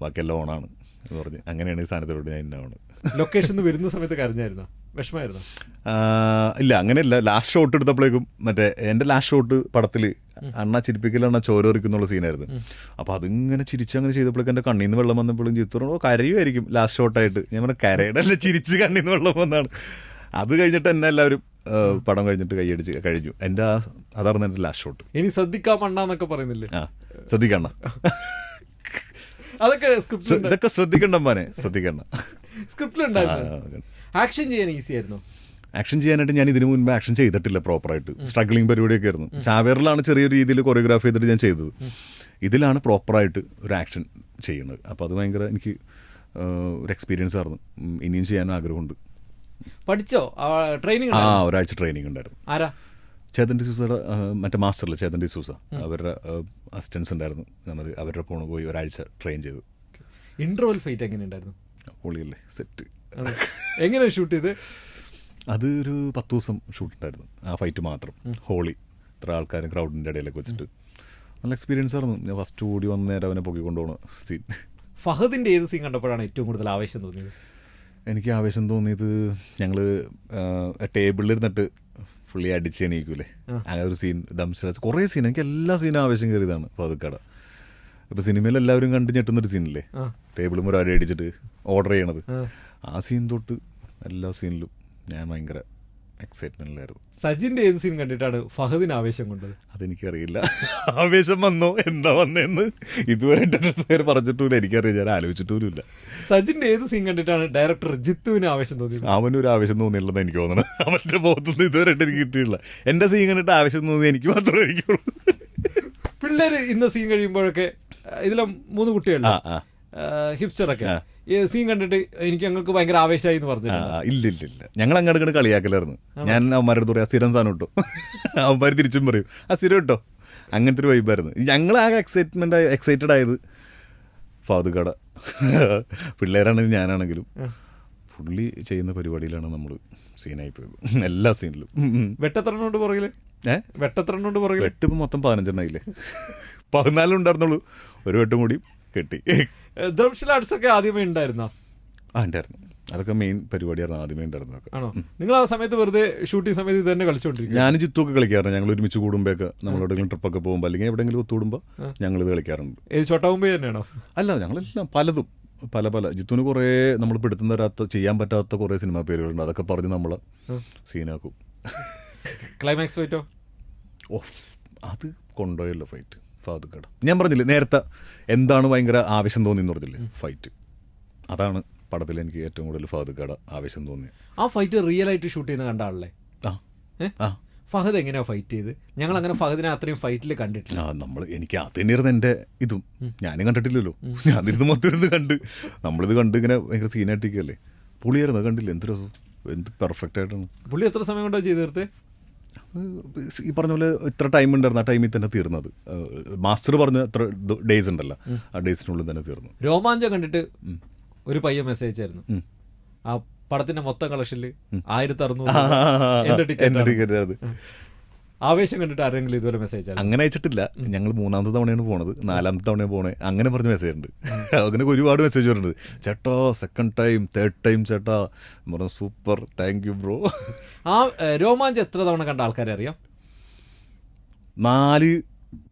ബാക്കിയെല്ലാം ഓണാണ് എന്ന് പറഞ്ഞ് അങ്ങനെയാണ് ഈ സാധനത്തിലോട്ട് ഞാൻ ഇന്നാണ് ലൊക്കേഷൻ വരുന്ന സമയത്ത് കരഞ്ഞായിരുന്നു? വിഷമായിരുന്നു? ഇല്ല അങ്ങനെയല്ല. ലാസ്റ്റ് ഷോട്ട് എടുത്തപ്പോഴേക്കും മറ്റേ എന്റെ ലാസ്റ്റ് ഷോട്ട് പടത്തിൽ അണ്ണ ചിരിപ്പിക്കൽ അണ്ണ ചോരോറിക്കുന്നുള്ള സീനായിരുന്നു. അപ്പോൾ അതിങ്ങനെ ചിരിച്ചങ്ങനെ ചെയ്തപ്പോഴേക്കും എന്റെ കണ്ണിൽ നിന്ന് വെള്ളം വന്നപ്പോഴും ചിത്രം ഓ കരയുമായിരിക്കും ലാസ്റ്റ് ഷോട്ടായിട്ട് ഞാൻ പറഞ്ഞ കരയുടെ ചിരിച്ച് കണ്ണിൽ നിന്ന് വെള്ളം വന്നാണ്. അത് കഴിഞ്ഞിട്ട് എന്നെ എല്ലാവരും പടം കഴിഞ്ഞിട്ട് കൈയടിച്ച് കഴിഞ്ഞു. എന്റെ ആ അതായിരുന്നു എന്റെ ലാസ്റ്റ് ഷോട്ട് ഇനി ശ്രദ്ധിക്കാം അണ്ണാന്നൊക്കെ പറയുന്നില്ലേ? ആ ശ്രദ്ധിക്കണ്ണ അതൊക്കെ സ്ക്രിപ്റ്റിൽ ഇതൊക്കെ ശ്രദ്ധിക്കണ്ട മോനെ ശ്രദ്ധിക്കണ്ട സ്ക്രിപ്റ്റിലുണ്ടായിരുന്നു ആക്ഷൻ ചെയ്യാൻ ഈസി ആയിരുന്നു. ആക്ഷൻ ചെയ്യാനായിട്ട് ഞാൻ ഇതിനു മുൻപ് ആക്ഷൻ ചെയ്തിട്ടില്ല പ്രോപ്പറായിട്ട് സ്ട്രഗ്ലിംഗ് പരിപാടിയൊക്കെ ആയിരുന്നു. ചാവേറിലാണ് ചെറിയ രീതിയിൽ കൊറിയോഗ്രാഫ് ചെയ്തിട്ട് ഞാൻ ചെയ്തത്. ഇതിലാണ് പ്രോപ്പറായിട്ട് ഒരു ആക്ഷൻ ചെയ്യുന്നത്. അപ്പോൾ അത് ഭയങ്കര എനിക്ക് ഒരു എക്സ്പീരിയൻസ് ആയിരുന്നു. ഇനിയും ചെയ്യാനും ആഗ്രഹമുണ്ട്. പഠിച്ചോ? ട്രെയിനിങ് ആ ഒരാഴ്ച ട്രെയിനിങ് ഉണ്ടായിരുന്നു. ആരാ? ചേതൻ ഡിസൂസയുടെ മറ്റേ മാസ്റ്ററിൽ ചേതൻ ഡിസൂസ. അവരുടെ അസിസ്റ്റൻസ് ഉണ്ടായിരുന്നു. നമ്മൾ അവരുടെ പോണ് പോയി ഒരാഴ്ച ട്രെയിൻ ചെയ്തു. ഇൻട്രോൽ ഫൈറ്റ് എങ്ങനെ ഉണ്ടായിരുന്നു പൊളിയല്ലേ സെറ്റ് എങ്ങനെ ഷൂട്ട് ചെയ്ത്? അത് ഒരു പത്ത് ദിവസം ഷൂട്ട് ഉണ്ടായിരുന്നു. ആ ഫൈറ്റ് മാത്രം. ഹോളി ഇത്ര ആൾക്കാരും ക്രൗഡിന്റെ ഇടയിലൊക്കെ വെച്ചിട്ട്. നല്ല എക്സ്പീരിയൻസ് ആയിരുന്നു. ഞാൻ ഫസ്റ്റ് ഓടി വന്ന നേരം അവനെ പൊക്കിക്കൊണ്ടുപോകണ സീൻ ഫഹദിന്റെ ഏത് സീൻ കണ്ടപ്പോഴാണ് ഏറ്റവും കൂടുതൽ ആവേശം തോന്നിയത്? എനിക്ക് ആവേശം തോന്നിയത് ഞങ്ങൾ ടേബിളിൽ ഇരുന്നിട്ട് പുള്ളി അടിച്ച് എണീക്കൂലേ. അങ്ങനെ ഒരു സീൻ ദംശരാജ് കുറേ സീൻ എനിക്ക് എല്ലാ സീനും ആവേശം കയറിയതാണ് പതുക്കട. ഇപ്പൊ സിനിമയിൽ എല്ലാവരും കണ്ടു ഞെട്ടുന്നൊരു സീനില്ലേ? ഒരു അടി അടിച്ചിട്ട് ഓർഡർ ചെയ്യണത്. ആ സീൻ തൊട്ട് എല്ലാ സീനിലും ഞാൻ ഭയങ്കര എക്സൈറ്റ്മെന്റിലായിരുന്നു സജിന്റെ ഏത് സീൻ കണ്ടിട്ടാണ് ഫഹദിന് ആവേശം കൊണ്ടത്? അതെനിക്കറിയില്ല. [laughs] ആവേശം വന്നോ? എന്താ വന്നെന്ന്? ഇതുവരെ പേര് പറഞ്ഞിട്ടുമില്ല. എനിക്കറിയാം ഞാൻ ആലോചിച്ചിട്ടുമില്ല. സജിന്റെ ഏത് സീൻ കണ്ടിട്ടാണ് ഡയറക്ടർ ജിത്തുവിന് ആവേശം തോന്നിയത്? അവനൊരു ആവേശം തോന്നിയില്ലെന്ന് എനിക്ക് തോന്നണം. [laughs] അവന്റെ മുഖത്തുനിന്ന് ഇതുവരെ എനിക്ക് കിട്ടിയില്ല എന്റെ സീൻ കണ്ടിട്ട് ആവേശം തോന്നി എനിക്ക് മാത്രമേ എനിക്കുള്ളൂ. പിള്ളേര് ഇന്ന സീൻ കഴിയുമ്പോഴൊക്കെ ഇതിലെ മൂന്ന് കുട്ടികളുണ്ട്. ഹിപ്സ്റ്ററൊക്കെ. സീൻ കണ്ടിട്ട് എനിക്ക് ഞങ്ങൾക്ക് ഭയങ്കര ആവേശമായി എന്ന് പറഞ്ഞു ഇല്ല ഇല്ല ഇല്ല. ഞങ്ങൾ അങ്ങോട്ട് ഇങ്ങോട്ട് കളിയാക്കലായിരുന്നു. ഞാൻ അവന്മാരുടെ പറയാം സ്ഥിരം സാധനം ഇട്ടോ. അവന്മാർ തിരിച്ചും പറയും ആ സ്ഥിരം ഇട്ടോ. അങ്ങനത്തെ ഒരു വൈബായിരുന്നു ഞങ്ങൾ ആകെ എക്സൈറ്റ്മെന്റ് എക്സൈറ്റഡ് ആയത് ഫാദുകട പിള്ളേരാണെങ്കിലും ഞാനാണെങ്കിലും പുള്ളി ചെയ്യുന്ന പരിപാടിയിലാണ് നമ്മൾ സീനായി പോയത്. എല്ലാ സീനിലും വെട്ടത്തെണ്ണുണ്ട് പുറകിൽ? ഏ? വെട്ടത്തെണ്ണുണ്ട് പുറകിൽ? വെട്ടിപ്പോ മൊത്തം പതിനഞ്ചെണ്ണയില്ലേ? പതിനാലും ഉണ്ടായിരുന്നുള്ളൂ. ഒരു വെട്ടും കൂടി. കെട്ടി. ആർട്സ് ഒക്കെ ആദ്യമേ ഉണ്ടായിരുന്നോ? ആ ഉണ്ടായിരുന്നു. അതൊക്കെ മെയിൻ പരിപാടിയായിരുന്നു ആദ്യമേ ഉണ്ടായിരുന്നതൊക്കെ. ആണോ? നിങ്ങൾ ആ സമയത്ത് വെറുതെ ഷൂട്ടിംഗ് സമയത്ത് ഇത് തന്നെ കളിച്ചോണ്ടിരിക്കും ഞാൻ ജിത്തുവൊക്കെ കളിക്കാറുണ്ട്. ഞങ്ങൾ ഒരുമിച്ച് കൂടുമ്പോഴൊക്കെ നമ്മൾ എവിടെയെങ്കിലും ട്രിപ്പൊക്കെ പോകുമ്പോൾ അല്ലെങ്കിൽ എവിടെയെങ്കിലും ഒത്തുകൂടുമ്പോൾ ഞങ്ങൾ ഇത് കളിക്കാറുണ്ട്. ഏത് ചോട്ടാകുമ്പോൾ തന്നെയാണോ? അല്ല ഞങ്ങളെല്ലാം പലതും. പല പല. ജിത്തുവിന് കുറേ നമ്മൾ പിടുത്തം തരാത്ത ചെയ്യാൻ പറ്റാത്ത കുറേ സിനിമാ പേരുകളുണ്ട്. അതൊക്കെ പറഞ്ഞ് നമ്മൾ സീനാക്കും. ക്ലൈമാക്സ് ഫൈറ്റോ ഓ? അത് കൊണ്ടുപോയല്ലോ ഫൈറ്റ് ഫാദുക്കട ഞാൻ പറഞ്ഞില്ലേ നേരത്തെ എന്താണ് ഭയങ്കര ആവശ്യം തോന്നി എന്ന് പറഞ്ഞില്ലേ ഫൈറ്റ് അതാണ് പടത്തിൽ എനിക്ക് ഏറ്റവും കൂടുതൽ ഫാദുക്കട ആവശ്യം തോന്നിയത്. ആ ഫൈറ്റ് റിയൽ ആയിട്ട് ഷൂട്ട് ചെയ്യുന്ന കണ്ട ആളല്ലേ? ആ. ഫഹദ് എങ്ങനെയാ ഫൈറ്റ് ചെയ്ത്? ഞങ്ങൾ അങ്ങനെ ഫഹദിനെ അത്രയും ഫൈറ്റിൽ കണ്ടിട്ടില്ല. ആ നമ്മൾ എനിക്ക് ആ തന്നെയായിരുന്നു എന്റെ ഇതും. ഞാനും കണ്ടിട്ടില്ലല്ലോ. ഞാനിരുന്ന് മൊത്തം ഇരുന്ന് കണ്ട്. നമ്മളിത് കണ്ട് ഇങ്ങനെ ഭയങ്കര സീനായിട്ടിരിക്കുകയല്ലേ പുളിയായിരുന്നു കണ്ടില്ല? എന്ത് രസം. എന്ത് പെർഫെക്റ്റ് ആയിട്ടാണ്. പുള്ളി എത്ര സമയം കൊണ്ടാണ് ചെയ്ത് തീർത്ത്? ഈ പറഞ്ഞ പോലെ ഇത്ര ടൈം ഉണ്ടായിരുന്നു ആ ടൈമിൽ തന്നെ തീർന്നത്. മാസ്റ്റർ പറഞ്ഞ ഇത്ര ഡേയ്സ് ഉണ്ടല്ലോ. ആ ഡേയ്സിനുള്ളിൽ തന്നെ തീർന്നു. രോമാഞ്ചം കണ്ടിട്ട് ഒരു പയ്യ മെസ്സേജ് ആയിരുന്നു ആ പടത്തിന്റെ മൊത്തം കളക്ഷനിൽ ആയിരത്തി അറുന്നൂറ് എന്റെ ടിക്കറ്റ് ആവേശം കണ്ടിട്ട് ആരെങ്കിലും ഇതുപോലെ മെസ്സേജ് അങ്ങനെ അയച്ചിട്ടില്ല. ഞങ്ങൾ മൂന്നാമത്തെ തവണയാണ് പോണത്. നാലാമത്തെ തവണയാണ് പോണേ. അങ്ങനെ പറഞ്ഞ മെസ്സേജ് ഉണ്ട്. [laughs] അങ്ങനെ ഒരുപാട് മെസ്സേജ് വരുന്നുണ്ട്. ചേട്ടോ സെക്കൻഡ് ടൈം തേർഡ് ടൈം ചേട്ടാ. പറഞ്ഞു സൂപ്പർ താങ്ക് യു ബ്രോ ആ രോമാഞ്ചം എത്ര തവണ കണ്ട ആൾക്കാരെ അറിയാം? നാല്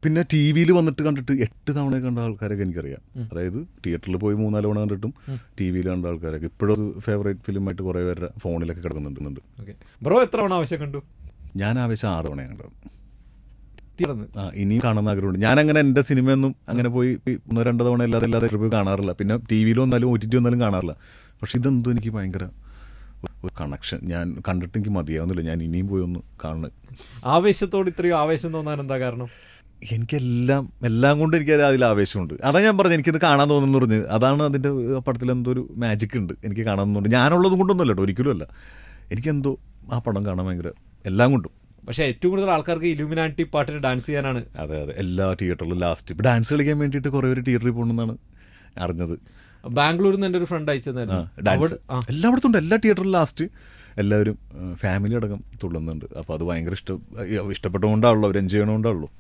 പിന്നെ ടി വിയിൽ വന്നിട്ട് കണ്ടിട്ട് എട്ട് തവണ കണ്ട ആൾക്കാരൊക്കെ എനിക്കറിയാം. അതായത് തിയേറ്ററിൽ പോയി മൂന്നാൽ തവണ കണ്ടിട്ടും ടി വിയിൽ കണ്ട ആൾക്കാരൊക്കെ. ഇപ്പോഴും ഫേവറേറ്റ് ഫിലിമായിട്ട് കുറേ പേരുടെ ഫോണിലൊക്കെ കിടക്കുന്നുണ്ട് ബ്രോ എത്ര തവണ ആവശ്യം കണ്ടു? ഞാൻ ആവശ്യം ആറ് തവണയാണ് കണ്ടത്. ആ ഇനിയും കാണുന്ന ആഗ്രഹമുണ്ട്. ഞാൻ അങ്ങനെ എന്റെ സിനിമയൊന്നും അങ്ങനെ പോയി ഒന്ന് രണ്ടോ തവണ അല്ലാതെ അല്ലാതെ റിവ്യൂ കാണാറില്ല. പിന്നെ ടി വിയിൽ വന്നാലും ഒ ടി ടി വന്നാലും കാണാറില്ല. പക്ഷെ ഇതെന്തോ എനിക്ക് ഭയങ്കര ഒരു കണക്ഷൻ ഞാൻ കണ്ടിട്ട് എനിക്ക് മതിയാവുന്നില്ല. ഞാൻ ഇനിയും പോയി ഒന്ന് കാണണം. ആവേശത്തോട് ഇത്രയും ആവേശം തോന്നാൻ എന്താ കാരണം? എനിക്കെല്ലാം എല്ലാം കൊണ്ട് എനിക്ക് അതിൽ ആവേശമുണ്ട്. അതാ ഞാൻ പറഞ്ഞത്. എനിക്കിത് കാണാൻ തോന്നുന്നു പറഞ്ഞ്. അതാണ് അതിന്റെ പടത്തിൽ എന്തോ ഒരു മാജിക് ഉണ്ട്. എനിക്ക് കാണാൻ തോന്നുന്നുണ്ട് ഞാനുള്ളത് കൊണ്ടൊന്നുമല്ല കേട്ടോ. ഒരിക്കലും അല്ല. എനിക്കെന്തോ ആ പടം കാണാൻ ഭയങ്കര എല്ലാം കൊണ്ടും. പക്ഷേ ഏറ്റവും കൂടുതൽ ആൾക്കാർക്ക് ഇലുമിനാറ്റി പാട്ടിന് ഡാൻസ് ചെയ്യാനാണ്. അതെ അതെ. എല്ലാ തിയേറ്ററിലും ലാസ്റ്റ് ഇപ്പം ഡാൻസ് കളിക്കാൻ വേണ്ടിയിട്ട് കുറേ പേര് തിയേറ്ററിൽ പോകണമെന്നാണ് അറിഞ്ഞത്. ബാംഗ്ലൂരിൽ നിന്ന് എന്റെ ഒരു ഫ്രണ്ട് അയച്ചത് അയച്ചെന്നായിരുന്നു ഡാൻസ് അവിടെ- എല്ലായിടത്തും ഉണ്ട് എല്ലാ തിയേറ്ററിലും ലാസ്റ്റ് എല്ലാവരും ഫാമിലി അടക്കം തുള്ളുന്നുണ്ട്. അപ്പോൾ അത് ഭയങ്കര ഇഷ്ടം ഇഷ്ടപ്പെട്ടുകൊണ്ടാണല്ലോ അവർ എൻജോയ് ചെയ്യണോണ്ടാണല്ലോ.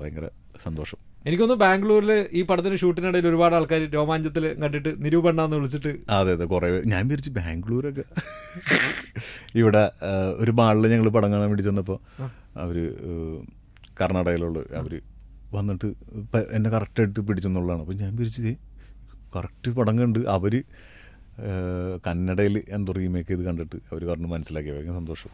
ഭയങ്കര സന്തോഷം. എനിക്കൊന്ന് ബാംഗ്ലൂരിൽ ഈ പടത്തിന് ഷൂട്ടിനിടയിൽ ഒരുപാട് ആൾക്കാർ രോമാഞ്ചത്തിൽ കണ്ടിട്ട് നിരൂപണ്ണാന്ന് വിളിച്ചിട്ട് അതെ അതെ കുറേ ഞാൻ വിചാരിച്ചു ബാംഗ്ലൂരൊക്കെ. ഇവിടെ ഒരു മാളിൽ ഞങ്ങൾ പടം കാണാൻ വേണ്ടി ചെന്നപ്പോൾ അവർ കർണാടകയിലുള്ള അവർ വന്നിട്ട് എന്നെ കറക്റ്റായിട്ട് പിടിച്ചെന്നുള്ളതാണ്. അപ്പോൾ ഞാൻ വിചാരിച്ചത് കറക്റ്റ് പടം കണ്ട് അവർ കന്നഡയിൽ എന്തോ റീമേക്ക് ചെയ്ത് കണ്ടിട്ട് അവർ പറഞ്ഞു മനസ്സിലാക്കിയ ഭയങ്കര സന്തോഷം.